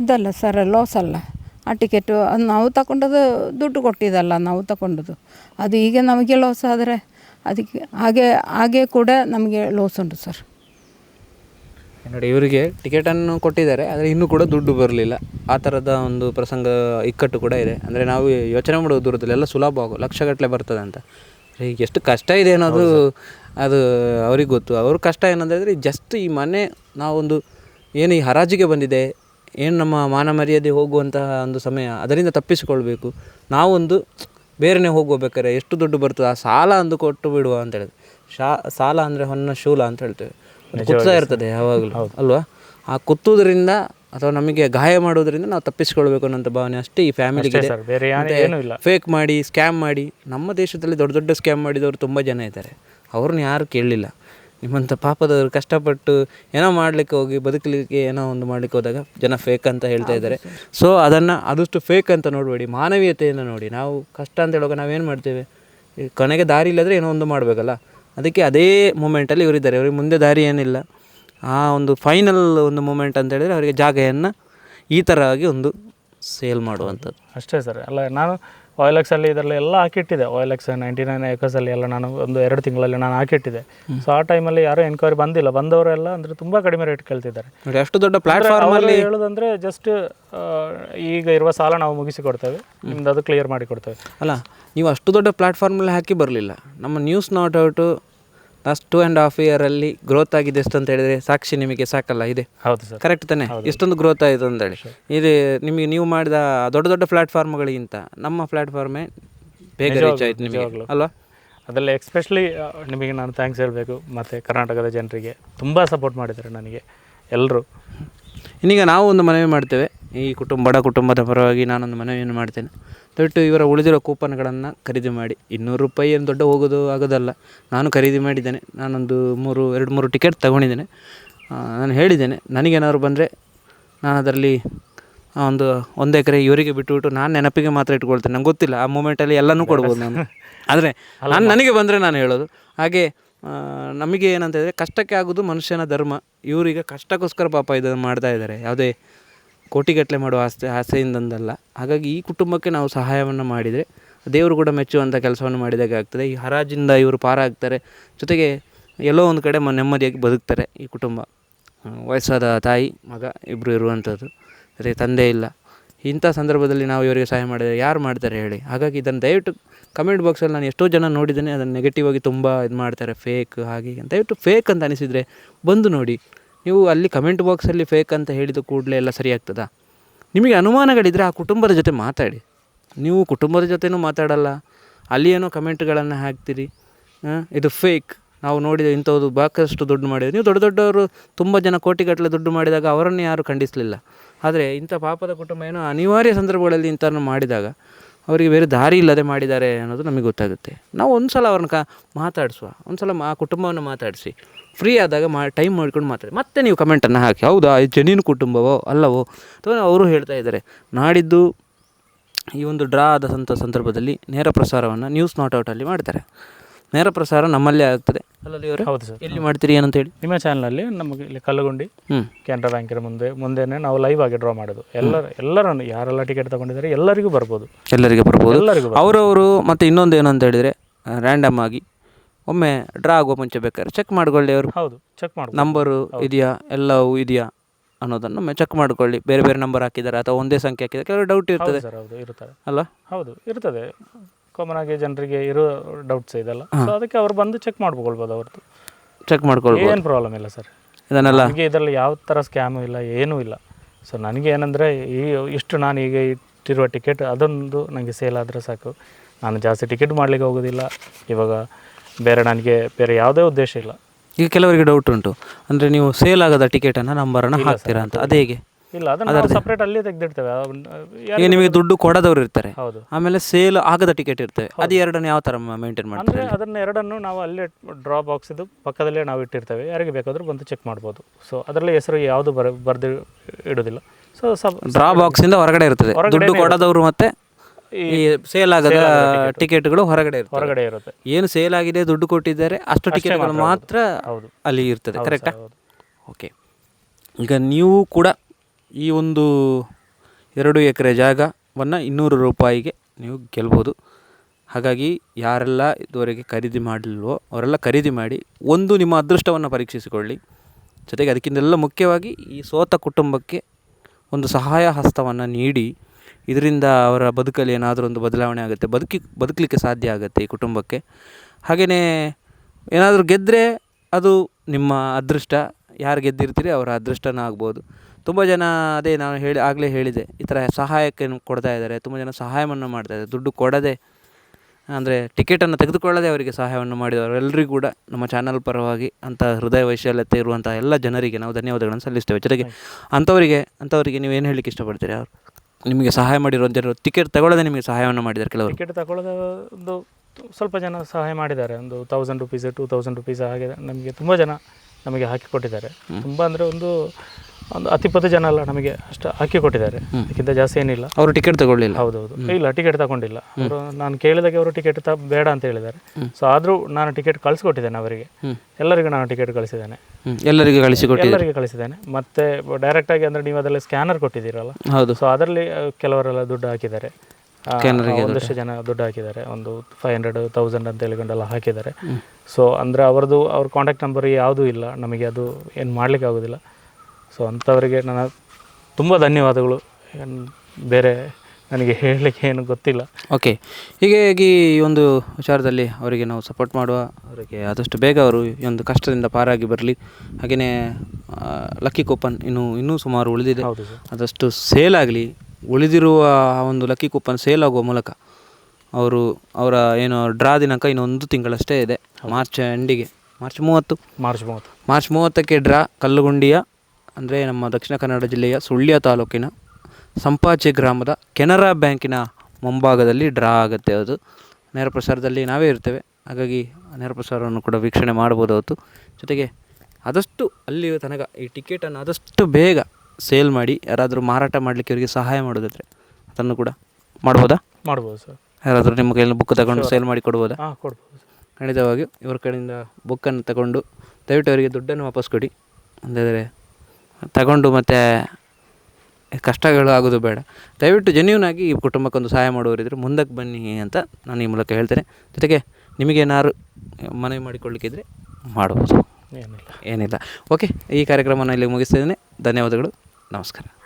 C: ಇದಲ್ಲ ಸರ್ ಲಾಸ್ ಅಲ್ಲ. ಆ ಟಿಕೆಟು ಅದು ನಾವು ತಗೊಂಡದ್ದು ದುಡ್ಡು ಕೊಟ್ಟಿದ್ದಲ್ಲ ನಾವು ತಗೊಂಡದ್ದು ಅದು ಈಗ ನಮಗೆ ಲಾಸ್ ಆದರೆ ಅದಕ್ಕೆ ಹಾಗೆ ಹಾಗೆ ಕೂಡ ನಮಗೆ ಲಾಸ್ ಉಂಟು ಸರ್
A: ನೋಡಿ ಇವರಿಗೆ ಟಿಕೆಟನ್ನು ಕೊಟ್ಟಿದ್ದಾರೆ ಆದರೆ ಇನ್ನೂ ಕೂಡ ದುಡ್ಡು ಬರಲಿಲ್ಲ. ಆ ಥರದ ಒಂದು ಪ್ರಸಂಗ ಇಕ್ಕಟ್ಟು ಕೂಡ ಇದೆ. ಅಂದರೆ ನಾವು ಯೋಚನೆ ಮಾಡೋ ದೂರದಲ್ಲಿ ಎಲ್ಲ ಸುಲಭ ಆಗೋ ಲಕ್ಷಗಟ್ಟಲೆ ಬರ್ತದೆ ಅಂತ. ಈಗ ಎಷ್ಟು ಕಷ್ಟ ಇದೆ ಅನ್ನೋದು ಅದು ಅವ್ರಿಗೆ ಗೊತ್ತು. ಅವ್ರ ಕಷ್ಟ ಏನಂದರೆ ಜಸ್ಟ್ ಈ ಮನೆ ನಾವೊಂದು ಏನು ಈ ಹರಾಜಿಗೆ ಬಂದಿದೆ ಏನು ನಮ್ಮ ಮಾನ ಮರ್ಯಾದೆ ಹೋಗುವಂತಹ ಒಂದು ಸಮಯ ಅದರಿಂದ ತಪ್ಪಿಸಿಕೊಳ್ಬೇಕು. ನಾವೊಂದು ಬೇರೆನೇ ಹೋಗ್ಬೇಕಾರೆ ಎಷ್ಟು ದುಡ್ಡು ಬರ್ತದೆ ಆ ಸಾಲ ಅಂದು ಕೊಟ್ಟು ಬಿಡುವ ಅಂತ ಹೇಳಿದ್ರೆ. ಶಾ ಸಾಲ ಅಂದರೆ ಹೊನ್ನ ಶೂಲ ಅಂತ ಹೇಳ್ತೇವೆ. ಕುತ್ತಾ ಇರ್ತದೆ ಯಾವಾಗಲೂ ಅಲ್ವಾ? ಆ ಕುತ್ತುವುದರಿಂದ ಅಥವಾ ನಮಗೆ ಗಾಯ ಮಾಡೋದ್ರಿಂದ ನಾವು ತಪ್ಪಿಸ್ಕೊಳ್ಬೇಕು ಅನ್ನೋಂಥ ಭಾವನೆ ಅಷ್ಟೇ ಈ ಫ್ಯಾಮಿಲಿಗೆ ಫೇಕ್ ಮಾಡಿ ಸ್ಕ್ಯಾಮ್ ಮಾಡಿ ನಮ್ಮ ದೇಶದಲ್ಲಿ ದೊಡ್ಡ ದೊಡ್ಡ ಸ್ಕ್ಯಾಮ್ ಮಾಡಿದವರು ತುಂಬ ಜನ ಇದ್ದಾರೆ. ಅವ್ರನ್ನ ಯಾರು ಕೇಳಲಿಲ್ಲ. ನಿಮ್ಮಂಥ ಪಾಪದವರು ಕಷ್ಟಪಟ್ಟು ಏನೋ ಮಾಡಲಿಕ್ಕೆ ಹೋಗಿ ಬದುಕಲಿಕ್ಕೆ ಏನೋ ಒಂದು ಮಾಡಲಿಕ್ಕೆ ಹೋದಾಗ ಜನ ಫೇಕ್ ಅಂತ ಹೇಳ್ತಾ ಇದ್ದಾರೆ. ಸೊ ಅದನ್ನು ಆದಷ್ಟು ಫೇಕ್ ಅಂತ ನೋಡಬೇಡಿ. ಮಾನವೀಯತೆಯನ್ನು ನೋಡಿ. ನಾವು ಕಷ್ಟ ಅಂತ ಹೇಳುವಾಗ ನಾವೇನು ಮಾಡ್ತೇವೆ? ಕೊನೆಗೆ ದಾರಿ ಇಲ್ಲದ್ರೆ ಏನೋ ಒಂದು ಮಾಡಬೇಕಲ್ಲ? ಅದಕ್ಕೆ ಅದೇ ಮೂಮೆಂಟಲ್ಲಿ ಇವರಿದ್ದಾರೆ ಅವ್ರಿಗೆ ಮುಂದೆ ದಾರಿ ಏನಿಲ್ಲ. ಆ ಒಂದು ಫೈನಲ್ ಒಂದು ಮೂಮೆಂಟ್ ಅಂತ ಹೇಳಿದರೆ ಅವರಿಗೆ ಜಾಗೆಯನ್ನು ಈ ಥರ ಆಗಿ ಒಂದು ಸೇಲ್ ಮಾಡುವಂಥದ್ದು.
B: ಅಷ್ಟೇ ಸರ್. ಅಲ್ಲ ನಾನು ಆಯಿಲ್ ಎಕ್ಸಲ್ಲಿ ಇದರಲ್ಲಿ ಎಲ್ಲ ಹಾಕಿಟ್ಟಿದೆ ಆಯಿಲ್ ಎಕ್ಸ್ ನೈಂಟಿ ನೈನ್ ಏಕರ್ಸಲ್ಲಿ ಎಲ್ಲ ನಾನು ಒಂದು ಎರಡು ತಿಂಗಳಲ್ಲಿ ನಾನು ಹಾಕಿಟ್ಟಿದೆ ಸೊ ಆ ಟೈಮಲ್ಲಿ ಯಾರೂ ಎನ್ಕ್ವೈರಿ ಬಂದಿಲ್ಲ. ಬಂದವರೆಲ್ಲ ಅಂದರೆ ತುಂಬ ಕಡಿಮೆ ರೇಟ್ ಕೇಳ್ತಿದ್ದಾರೆ.
A: ಎಷ್ಟು ಅಷ್ಟು ದೊಡ್ಡ ಪ್ಲಾಟ್ಫಾರ್ಮ್
B: ಅಲ್ಲಿ ಹೇಳೋದಂದ್ರೆ ಜಸ್ಟ್ ಈಗ ಇರುವ ಸಾಲ ನಾವು ಮುಗಿಸಿ ಕೊಡ್ತೇವೆ ನಿಮ್ದು ಅದು ಕ್ಲಿಯರ್ ಮಾಡಿ ಕೊಡ್ತೇವೆ
A: ಅಲ್ಲ ನೀವು ಅಷ್ಟು ದೊಡ್ಡ ಪ್ಲಾಟ್ಫಾರ್ಮಲ್ಲಿ ಹಾಕಿ ಬರಲಿಲ್ಲ. ನಮ್ಮ news not out last two and half ಇಯರಲ್ಲಿ growth ಆಗಿದೆ ಎಷ್ಟು ಅಂತ ಹೇಳಿದರೆ ಸಾಕ್ಷಿ ನಿಮಗೆ ಸಾಕಲ್ಲ ಇದೆ?
B: ಹೌದು ಸರ್.
A: ಕರೆಕ್ಟ್ ತಾನೆ? ಇಷ್ಟೊಂದು ಗ್ರೋತ್ ಆಯಿತು ಅಂತೇಳಿ ಇದು ನಿಮಗೆ ನೀವು ಮಾಡಿದ ದೊಡ್ಡ ದೊಡ್ಡ ಪ್ಲಾಟ್ಫಾರ್ಮ್ಗಳಿಗಿಂತ ನಮ್ಮ ಪ್ಲಾಟ್ಫಾರ್ಮೇ ಬೇಗ ರೀಚ್ ಆಯಿತು ನಿಮಗೆ. ಅಲ್ವಾ?
B: ಅದರಲ್ಲಿ ಎಕ್ಸ್ಪೆಷಲಿ ನಿಮಗೆ ನಾನು ಥ್ಯಾಂಕ್ಸ್ ಹೇಳಬೇಕು ಮತ್ತು ಕರ್ನಾಟಕದ ಜನರಿಗೆ ತುಂಬ ಸಪೋರ್ಟ್ ಮಾಡಿದ್ದಾರೆ ನನಗೆ ಎಲ್ಲರೂ
A: ಇನ್ನೀಗ ನಾವು ಒಂದು ಮನವಿ ಮಾಡ್ತೇವೆ. ಈ ಕುಟುಂಬ ಬಡ ಕುಟುಂಬದ ಪರವಾಗಿ ನಾನೊಂದು ಮನವಿಯನ್ನು ಮಾಡ್ತೇನೆ. ದಯವಿಟ್ಟು ಇವರ ಉಳಿದಿರೋ ಕೂಪನ್ಗಳನ್ನು ಖರೀದಿ ಮಾಡಿ. ಇನ್ನೂರು ರೂಪಾಯಿ ಏನು ದೊಡ್ಡ ಹೋಗೋದು ಆಗೋದಲ್ಲ. ನಾನು ಖರೀದಿ ಮಾಡಿದ್ದೇನೆ. ನಾನೊಂದು ಮೂರು ಎರಡು ಮೂರು ಟಿಕೆಟ್ ತಗೊಂಡಿದ್ದೇನೆ. ನಾನು ಹೇಳಿದ್ದೇನೆ ನನಗೇನಾದ್ರು ಬಂದರೆ ನಾನು ಅದರಲ್ಲಿ ಒಂದು ಒಂದು ಎಕರೆ ಇವರಿಗೆ ಬಿಟ್ಟುಬಿಟ್ಟು ನಾನು ನೆನಪಿಗೆ ಮಾತ್ರ ಇಟ್ಕೊಳ್ತೇನೆ. ನಂಗೆ ಗೊತ್ತಿಲ್ಲ ಆ ಮೂಮೆಂಟಲ್ಲಿ ಎಲ್ಲನೂ ಕೊಡ್ಬೋದು ನಾನು. ಆದರೆ ನಾನು ನನಗೆ ಬಂದರೆ ನಾನು ಹೇಳೋದು ಹಾಗೆ ನಮಗೆ ಏನಂತ ಹೇಳಿದ್ರೆ ಕಷ್ಟಕ್ಕೆ ಆಗೋದು ಮನುಷ್ಯನ ಧರ್ಮ. ಇವರೀಗ ಕಷ್ಟಕ್ಕೋಸ್ಕರ ಪಾಪ ಇದನ್ನು ಮಾಡ್ತಾ ಇದ್ದಾರೆ. ಯಾವುದೇ ಕೋಟಿಗಟ್ಟಲೆ ಮಾಡುವ ಆಸೆ ಆಸೆಯಿಂದಂದಲ್ಲ. ಹಾಗಾಗಿ ಈ ಕುಟುಂಬಕ್ಕೆ ನಾವು ಸಹಾಯವನ್ನು ಮಾಡಿದರೆ, ದೇವರು ಕೂಡ ಮೆಚ್ಚುವಂಥ ಕೆಲಸವನ್ನು ಮಾಡಿದಾಗೆ ಆಗ್ತದೆ. ಈ ಹರಾಜಿಂದ ಇವರು ಪಾರಾಗ್ತಾರೆ. ಜೊತೆಗೆ ಎಲ್ಲೋ ಒಂದು ಕಡೆ ಮ, ನೆಮ್ಮದಿಯಾಗಿ ಬದುಕ್ತಾರೆ ಈ ಕುಟುಂಬ. ವಯಸ್ಸಾದ ತಾಯಿ, ಮಗ ಇಬ್ಬರು ಇರುವಂಥದ್ದು ಅದೇ ತಂದೆ ಇಲ್ಲ. ಇಂಥ ಸಂದರ್ಭದಲ್ಲಿ ನಾವು ಇವರಿಗೆ ಸಹಾಯ ಮಾಡಿದರೆ ಯಾರು ಮಾಡ್ತಾರೆ ಹೇಳಿ. ಹಾಗಾಗಿ ಇದನ್ನು ದಯವಿಟ್ಟು ಕಮೆಂಟ್ ಬಾಕ್ಸಲ್ಲಿ ನಾನು ಎಷ್ಟೋ ಜನ ನೋಡಿದ್ದೇನೆ. ಅದನ್ನು ನೆಗೆಟಿವ್ ಆಗಿ ತುಂಬ ಇದು ಮಾಡ್ತಾರೆ ಫೇಕ್ ಹಾಗೆ. ದಯವಿಟ್ಟು ಫೇಕ್ ಅಂತ ಅನಿಸಿದರೆ ಬಂದು ನೋಡಿ. ನೀವು ಅಲ್ಲಿ ಕಮೆಂಟ್ ಬಾಕ್ಸಲ್ಲಿ ಫೇಕ್ ಅಂತ ಹೇಳಿದ ಕೂಡಲೇ ಎಲ್ಲ ಸರಿ ನಿಮಗೆ ಅನುಮಾನಗಳಿದ್ದರೆ ಆ ಕುಟುಂಬದ ಜೊತೆ ಮಾತಾಡಿ. ನೀವು ಕುಟುಂಬದ ಜೊತೆನೂ ಮಾತಾಡಲ್ಲ. ಅಲ್ಲಿ ಏನೋ ಕಮೆಂಟ್ಗಳನ್ನು ಹಾಕ್ತೀರಿ. ಇದು ಫೇಕ್ ನಾವು ನೋಡಿದ ಇಂಥದ್ದು ಬಾಕಷ್ಟು ದುಡ್ಡು ಮಾಡಿದೆ ನೀವು ದೊಡ್ಡ ದೊಡ್ಡವರು ತುಂಬ ಜನ ಕೋಟಿಗಟ್ಟಲೆ ದುಡ್ಡು ಮಾಡಿದಾಗ ಅವರನ್ನು ಯಾರೂ ಖಂಡಿಸಲಿಲ್ಲ. ಆದರೆ ಇಂಥ ಪಾಪದ ಕುಟುಂಬ ಏನೋ ಅನಿವಾರ್ಯ ಸಂದರ್ಭಗಳಲ್ಲಿ ಇಂಥವ್ರನ್ನ ಮಾಡಿದಾಗ ಅವರಿಗೆ ಬೇರೆ ದಾರಿ ಇಲ್ಲದೆ ಮಾಡಿದ್ದಾರೆ ಅನ್ನೋದು ನಮಗೆ ಗೊತ್ತಾಗುತ್ತೆ. ನಾವು ಒಂದು ಸಲ ಅವ್ರನ್ನ ಕ ಮಾತಾಡಿಸುವ. ಒಂದು ಸಲ ಆ ಕುಟುಂಬವನ್ನು ಮಾತಾಡಿಸಿ. ಫ್ರೀ ಆದಾಗ ಮಾ ಟೈಮ್ ಮಾಡ್ಕೊಂಡು ಮಾತಾಡಿ. ಮತ್ತೆ ನೀವು ಕಮೆಂಟನ್ನು ಹಾಕಿ. ಹೌದಾ? ಈ ಜನಿನ ಕುಟುಂಬವೋ ಅಲ್ಲವೋ? ಅಥವಾ ಅವರು ಹೇಳ್ತಾ ಇದ್ದಾರೆ. ನಾಡಿದ್ದು ಈ ಒಂದು ಡ್ರಾ ಆದ ಸಂತ ಸಂದರ್ಭದಲ್ಲಿ ನೇರ ಪ್ರಸಾರವನ್ನು ನ್ಯೂಸ್ ನಾಟ್ ಔಟಲ್ಲಿ ಮಾಡ್ತಾರೆ ನೇರ ಪ್ರಸಾರ ನಮ್ಮಲ್ಲೇ ಆಗ್ತದೆ. ಅಲ್ಲಲ್ಲಿ ಅವರು
B: ಹೌದು ಸರ್
A: ಎಲ್ಲಿ ಮಾಡ್ತೀರಿ ಏನಂತ ಹೇಳಿ
B: ನಿಮ್ಮ ಚಾನಲಲ್ಲಿ ನಮಗೆ ಇಲ್ಲಿ ಕಲ್ಲುಗುಂಡಿ ಕೆನರಾ ಬ್ಯಾಂಕಿನ ಮುಂದೆ ಮುಂದೆನೇ ನಾವು ಲೈವ್ ಆಗಿ ಡ್ರಾ ಮಾಡೋದು. ಎಲ್ಲರ ಎಲ್ಲರನ್ನು ಯಾರೆಲ್ಲ ಟಿಕೆಟ್ ತಗೊಂಡಿದ್ದಾರೆ ಎಲ್ಲರಿಗೂ ಬರ್ಬೋದು.
A: ಎಲ್ಲರಿಗೆ ಬರ್ಬೋದು.
B: ಎಲ್ಲರಿಗೂ.
A: ಅವರವರು ಮತ್ತೆ ಇನ್ನೊಂದು ಏನು ಅಂತ ಹೇಳಿದರೆ ರ್ಯಾಂಡಮ್ ಆಗಿ ಒಮ್ಮೆ ಡ್ರಾ ಆಗುವ ಮುಂಚೆ ಬೇಕಾದ್ರೆ ಚೆಕ್ ಮಾಡ್ಕೊಳ್ಳಿ ಅವರು.
B: ಹೌದು ಚೆಕ್ ಮಾಡಿ
A: ನಂಬರು ಇದೆಯಾ ಎಲ್ಲವೂ ಇದೆಯಾ ಅನ್ನೋದನ್ನು ಒಮ್ಮೆ ಚೆಕ್ ಮಾಡ್ಕೊಳ್ಳಿ. ಬೇರೆ ಬೇರೆ ನಂಬರ್ ಹಾಕಿದ್ದಾರೆ ಅಥವಾ ಒಂದೇ ಸಂಖ್ಯೆ ಹಾಕಿದ್ದಾರೆ ಕೆಲವು ಡೌಟ್ ಇರ್ತದೆ.
B: ಸರ್ ಹೌದು
A: ಅಲ್ಲ
B: ಹೌದು ಇರ್ತದೆ. ಕಾಮನ್ ಆಗಿ ಜನರಿಗೆ ಇರೋ ಡೌಟ್ಸ್ ಇದೆಲ್ಲ. ಸೊ ಅದಕ್ಕೆ ಅವ್ರು ಬಂದು ಚೆಕ್ ಮಾಡ್ಕೊಳ್ಬೋದು ಅವ್ರದ್ದು
A: ಚೆಕ್ ಮಾಡ್ಕೊಳ್ಬೋದು.
B: ಏನು ಪ್ರಾಬ್ಲಮ್ ಇಲ್ಲ ಸರ್.
A: ಇದನ್ನೆಲ್ಲ?
B: ನನಗೆ ಇದರಲ್ಲಿ ಯಾವ ಥರ ಸ್ಕ್ಯಾಮು ಇಲ್ಲ ಏನೂ ಇಲ್ಲ. ಸೊ ನನಗೆ ಏನಂದರೆ ಈ ಇಷ್ಟು ನಾನು ಈಗ ಇಟ್ಟಿರುವ ಟಿಕೆಟ್ ಅದೊಂದು ನನಗೆ ಸೇಲ್ ಆದರೆ ಸಾಕು. ನಾನು ಜಾಸ್ತಿ ಟಿಕೆಟ್ ಮಾಡಲಿಕ್ಕೆ ಹೋಗೋದಿಲ್ಲ. ಇವಾಗ ಬೇರೆ ನನಗೆ ಬೇರೆ ಯಾವುದೇ ಉದ್ದೇಶ ಇಲ್ಲ.
A: ಈಗ ಕೆಲವರಿಗೆ ಡೌಟ್ ಉಂಟು. ಅಂದರೆ ನೀವು ಸೇಲ್ ಆಗದ ಟಿಕೆಟನ್ನು ನಂಬರನ್ನು ಹಾಕ್ತೀರಾ ಅಂತ. ಅದು ಹೇಗೆ?
B: ಇಲ್ಲ ಅದನ್ನ ಸಪ್ರೇಟ್ ಅಲ್ಲೇ ತೆಗೆದಿಡ್ತೇವೆ.
A: ಈಗ ನಿಮಗೆ ದುಡ್ಡು ಕೊಡದವರು ಇರ್ತಾರೆ.
B: ಹೌದು.
A: ಆಮೇಲೆ ಸೇಲ್ ಆಗದ ಟಿಕೆಟ್ ಇರ್ತವೆ ಅದು ಎರಡನ್ನು ಯಾವ ಥರ ಮೇಂಟೈನ್ ಮಾಡ್ತಾರೆ
B: ಅಂದರೆ ಅದನ್ನ ಎರಡನ್ನು ನಾವು ಅಲ್ಲೇ ಡ್ರಾ ಬಾಕ್ಸ್ ಇದು ಪಕ್ಕದಲ್ಲೇ ನಾವು ಇಟ್ಟಿರ್ತೇವೆ. ಯಾರಿಗೆ ಬೇಕಾದರೂ ಬಂದು ಚೆಕ್ ಮಾಡ್ಬೋದು. ಸೊ ಅದರಲ್ಲಿ ಹೆಸರು ಯಾವುದು ಬರ ಬರೆದು ಇಡೋದಿಲ್ಲ. ಸೊ ಸಬ್
A: ಡ್ರಾ ಬಾಕ್ಸಿಂದ ಹೊರಗಡೆ ಇರ್ತದೆ. ದುಡ್ಡು ಕೊಡದವರು ಮತ್ತೆ ಈ ಸೇಲ್ ಆಗದ ಟಿಕೆಟ್ಗಳು ಹೊರಗಡೆ ಇರ್ತವೆ.
B: ಹೊರಗಡೆ ಇರುತ್ತೆ.
A: ಏನು ಸೇಲ್ ಆಗಿದೆ ದುಡ್ಡು ಕೊಟ್ಟಿದ್ದಾರೆ ಅಷ್ಟು ಟಿಕೆಟ್ಗಳು ಮಾತ್ರ
B: ಹೌದು.
A: ಅಲ್ಲಿ ಇರ್ತದೆ. ಕರೆಕ್ಟಾ ಓಕೆ ಈಗ ನೀವು ಕೂಡ ಈ ಒಂದು ಎರಡು ಎಕರೆ ಜಾಗವನ್ನು ಇನ್ನೂರು ರೂಪಾಯಿಗೆ ನೀವು ಗೆಲ್ಬೋದು. ಹಾಗಾಗಿ ಯಾರೆಲ್ಲ ಇದುವರೆಗೆ ಖರೀದಿ ಮಾಡಲಿಲ್ವೋ ಅವರೆಲ್ಲ ಖರೀದಿ ಮಾಡಿ ಒಂದು ನಿಮ್ಮ ಅದೃಷ್ಟವನ್ನು ಪರೀಕ್ಷಿಸಿಕೊಳ್ಳಿ. ಜೊತೆಗೆ ಅದಕ್ಕಿಂತೆಲ್ಲ ಮುಖ್ಯವಾಗಿ ಈ ಸೋತ ಕುಟುಂಬಕ್ಕೆ ಒಂದು ಸಹಾಯ ಹಸ್ತವನ್ನು ನೀಡಿ, ಇದರಿಂದ ಅವರ ಬದುಕಲ್ಲಿ ಏನಾದರೂ ಒಂದು ಬದಲಾವಣೆ ಆಗುತ್ತೆ, ಬದುಕಿ, ಬದುಕಲಿಕ್ಕೆ ಸಾಧ್ಯ ಆಗುತ್ತೆ ಈ ಕುಟುಂಬಕ್ಕೆ. ಹಾಗೆಯೇ ಏನಾದರೂ ಗೆದ್ದರೆ ಅದು ನಿಮ್ಮ ಅದೃಷ್ಟ, ಯಾರು ಗೆದ್ದಿರ್ತೀರಿ ಅವರ ಅದೃಷ್ಟನ ಆಗ್ಬೋದು. ತುಂಬ ಜನ ಅದೇ ನಾನು ಹೇಳಿ ಆಗಲೇ ಹೇಳಿದೆ ಈ ಥರ ಸಹಾಯಕ್ಕೆ ಕೊಡ್ತಾ ಇದ್ದಾರೆ ತುಂಬ ಜನ ಸಹಾಯವನ್ನು ಮಾಡ್ತಾ ಇದ್ದಾರೆ ದುಡ್ಡು ಕೊಡದೆ ಅಂದರೆ ಟಿಕೆಟನ್ನು ತೆಗೆದುಕೊಳ್ಳದೆ ಅವರಿಗೆ ಸಹಾಯವನ್ನು ಮಾಡಿದವರು ಎಲ್ಲರಿಗೂ ಕೂಡ ನಮ್ಮ ಚಾನಲ್ ಪರವಾಗಿ ಅಂಥ ಹೃದಯ ವೈಶಾಲ್ಯತೆ ಇರುವಂಥ ಎಲ್ಲ ಜನರಿಗೆ ನಾವು ಧನ್ಯವಾದಗಳನ್ನು ಸಲ್ಲಿಸ್ತೇವೆ. ಜೊತೆಗೆ ಅಂಥವರಿಗೆ ಅಂಥವರಿಗೆ ನೀವು ಏನು ಹೇಳಲಿಕ್ಕೆ ಇಷ್ಟಪಡ್ತೀರಿ? ಅವರು ನಿಮಗೆ ಸಹಾಯ ಮಾಡಿರೋ ಜನರು ಟಿಕೆಟ್ ತಗೊಳ್ಳದೆ ನಿಮಗೆ ಸಹಾಯವನ್ನು ಮಾಡಿದ್ದಾರೆ ಕೆಲವರು.
B: ಟಿಕೆಟ್ ತಗೊಳ್ಳೋದು ಒಂದು ಸ್ವಲ್ಪ ಜನ ಸಹಾಯ ಮಾಡಿದ್ದಾರೆ ಒಂದು thousand rupees two thousand rupees ಹಾಗೆ ನಮಗೆ ತುಂಬ ಜನ ನಮಗೆ ಹಾಕಿಕೊಟ್ಟಿದ್ದಾರೆ ತುಂಬ ಅಂದರೆ ಒಂದು ಒಂದು ಹತ್ತಿಪ್ಪತ್ತು ಜನ ಅಲ್ಲ ನಮಗೆ ಅಷ್ಟು ಹಾಕಿ ಕೊಟ್ಟಿದ್ದಾರೆ. ಅದಕ್ಕಿಂತ ಜಾಸ್ತಿ ಏನಿಲ್ಲ.
A: ಅವರು ಟಿಕೆಟ್ ತಗೊಳ್ಳಿಲ್ಲ.
B: ಹೌದೌದು. ಇಲ್ಲ ಟಿಕೆಟ್ ತಗೊಂಡಿಲ್ಲ. ಅವರು ನಾನು ಕೇಳಿದಾಗೆ ಅವರು ಟಿಕೆಟ್ ತ ಬೇಡ ಅಂತ ಹೇಳಿದ್ದಾರೆ. ಸೊ ಆದರೂ ನಾನು ಟಿಕೆಟ್ ಕಳಿಸ್ಕೊಟ್ಟಿದ್ದೇನೆ ಅವರಿಗೆ. ಎಲ್ಲರಿಗೂ ನಾನು ಟಿಕೆಟ್ ಕಳಿಸಿದ್ದೇನೆ.
A: ಎಲ್ಲರಿಗೆ ಕಳಿಸಿಕೊಟ್ಟು
B: ಎಲ್ಲರಿಗೆ ಕಳಿಸಿದ್ದೇನೆ. ಮತ್ತೆ ಡೈರೆಕ್ಟಾಗಿ ಅಂದರೆ ನೀವು ಅದರಲ್ಲಿ ಸ್ಕ್ಯಾನರ್ ಕೊಟ್ಟಿದ್ದೀರಲ್ಲ?
A: ಹೌದು.
B: ಸೊ ಅದರಲ್ಲಿ ಕೆಲವರೆಲ್ಲ ದುಡ್ಡು ಹಾಕಿದ್ದಾರೆ. ಒಂದಷ್ಟು ಜನ ದುಡ್ಡು ಹಾಕಿದ್ದಾರೆ. ಒಂದು ಫೈವ್ ಹಂಡ್ರೆಡ್ ತೌಸಂಡ್ ಅಂತ ಹೇಳಿಕೊಂಡೆಲ್ಲ ಹಾಕಿದ್ದಾರೆ. ಸೊ ಅಂದರೆ ಅವ್ರದ್ದು ಅವ್ರ ಕಾಂಟ್ಯಾಕ್ಟ್ ನಂಬರ್ ಯಾವುದೂ ಇಲ್ಲ. ನಮಗೆ ಅದು ಏನು ಮಾಡಲಿಕ್ಕೆ ಆಗೋದಿಲ್ಲ. ಸೊ ಅಂಥವರಿಗೆ ನನ್ನ ತುಂಬ ಧನ್ಯವಾದಗಳು. ಬೇರೆ ನನಗೆ ಹೇಳಲಿಕ್ಕೆ ಏನು ಗೊತ್ತಿಲ್ಲ.
A: ಓಕೆ ಹೀಗಾಗಿ ಈ ಒಂದು ವಿಚಾರದಲ್ಲಿ ಅವರಿಗೆ ನಾವು ಸಪೋರ್ಟ್ ಮಾಡುವ ಅವರಿಗೆ ಆದಷ್ಟು ಬೇಗ ಅವರು ಈ ಒಂದು ಕಷ್ಟದಿಂದ ಪಾರಾಗಿ ಬರಲಿ. ಹಾಗೆಯೇ ಲಕ್ಕಿ ಕೂಪನ್ ಇನ್ನು ಇನ್ನೂ ಸುಮಾರು ಉಳಿದಿದೆ. ಆದಷ್ಟು ಸೇಲ್ ಆಗಲಿ ಉಳಿದಿರುವ ಆ ಒಂದು ಲಕ್ಕಿ ಕೂಪನ್ ಸೇಲ್ ಆಗುವ ಮೂಲಕ ಅವರು ಅವರ ಏನು ಡ್ರಾ ದಿನಾಂಕ ಇನ್ನೊಂದು ತಿಂಗಳಷ್ಟೇ ಇದೆ. ಮಾರ್ಚ್ ಎಂಡಿಗೆ ಮಾರ್ಚ್ ಮೂವತ್ತು.
B: ಮಾರ್ಚ್ ಮೂವತ್ತು.
A: ಮಾರ್ಚ್ ಮೂವತ್ತಕ್ಕೆ ಡ್ರಾ ಕಲ್ಲುಗುಂಡಿಯ ಅಂದರೆ ನಮ್ಮ ದಕ್ಷಿಣ ಕನ್ನಡ ಜಿಲ್ಲೆಯ ಸುಳ್ಯ ತಾಲೂಕಿನ ಸಂಪಾಚೆ ಗ್ರಾಮದ ಕೆನರಾ ಬ್ಯಾಂಕಿನ ಮುಂಭಾಗದಲ್ಲಿ ಡ್ರಾ ಆಗುತ್ತೆ ಅದು. ನೇರ ಪ್ರಸಾರದಲ್ಲಿ ನಾವೇ ಇರ್ತೇವೆ. ಹಾಗಾಗಿ ನೇರ ಪ್ರಸಾರವನ್ನು ಕೂಡ ವೀಕ್ಷಣೆ ಮಾಡ್ಬೋದು ಅವತ್ತು ಜೊತೆಗೆ ಆದಷ್ಟು ಅಲ್ಲಿಯ ತನಕ ಈ ಟಿಕೆಟನ್ನು ಆದಷ್ಟು ಬೇಗ ಸೇಲ್ ಮಾಡಿ ಯಾರಾದರೂ ಮಾರಾಟ ಮಾಡಲಿಕ್ಕೆ ಅವರಿಗೆ ಸಹಾಯ ಮಾಡೋದಿದ್ರೆ ಅದನ್ನು ಕೂಡ ಮಾಡ್ಬೋದಾ?
B: ಮಾಡ್ಬೋದು ಸರ್.
A: ಯಾರಾದರೂ ನಿಮ್ಮ ಕೈಯಲ್ಲಿ ಬುಕ್ ತಗೊಂಡು ಸೇಲ್ ಮಾಡಿ ಕೊಡ್ಬೋದಾ?
B: ಹಾಂ ಕೊಡ್ಬೋದು ಖಂಡಿತವಾಗಿ
A: ಖಂಡಿತವಾಗಿಯೂ ಇವ್ರ ಕಡೆಯಿಂದ ಬುಕ್ಕನ್ನು ತಗೊಂಡು ದಯವಿಟ್ಟು ಅವರಿಗೆ ದುಡ್ಡನ್ನು ವಾಪಸ್ ಕೊಡಿ. ಅಂದರೆ ತಗೊಂಡು ಮತ್ತು ಕಷ್ಟಗಳು ಆಗೋದು ಬೇಡ. ದಯವಿಟ್ಟು ಜೆನ್ಯೂನ್ ಆಗಿ ಈ ಕುಟುಂಬಕ್ಕೊಂದು ಸಹಾಯ ಮಾಡುವವರಿದ್ದರೆ ಮುಂದಕ್ಕೆ ಬನ್ನಿ ಅಂತ ನಾನು ಈ ಮೂಲಕ ಹೇಳ್ತೇನೆ. ಜೊತೆಗೆ ನಿಮಗೇನಾದ್ರು ಮನವಿ ಮಾಡಿಕೊಳ್ಳಿಕ್ಕಿದ್ರೆ ಮಾಡ್ಬೋದು.
B: ಏನಿಲ್ಲ.
A: ಏನಿಲ್ಲ. ಓಕೆ ಈ ಕಾರ್ಯಕ್ರಮವನ್ನು ಇಲ್ಲಿ ಮುಗಿಸ್ತಿದ್ದೇನೆ ಧನ್ಯವಾದಗಳು. ನಮಸ್ಕಾರ.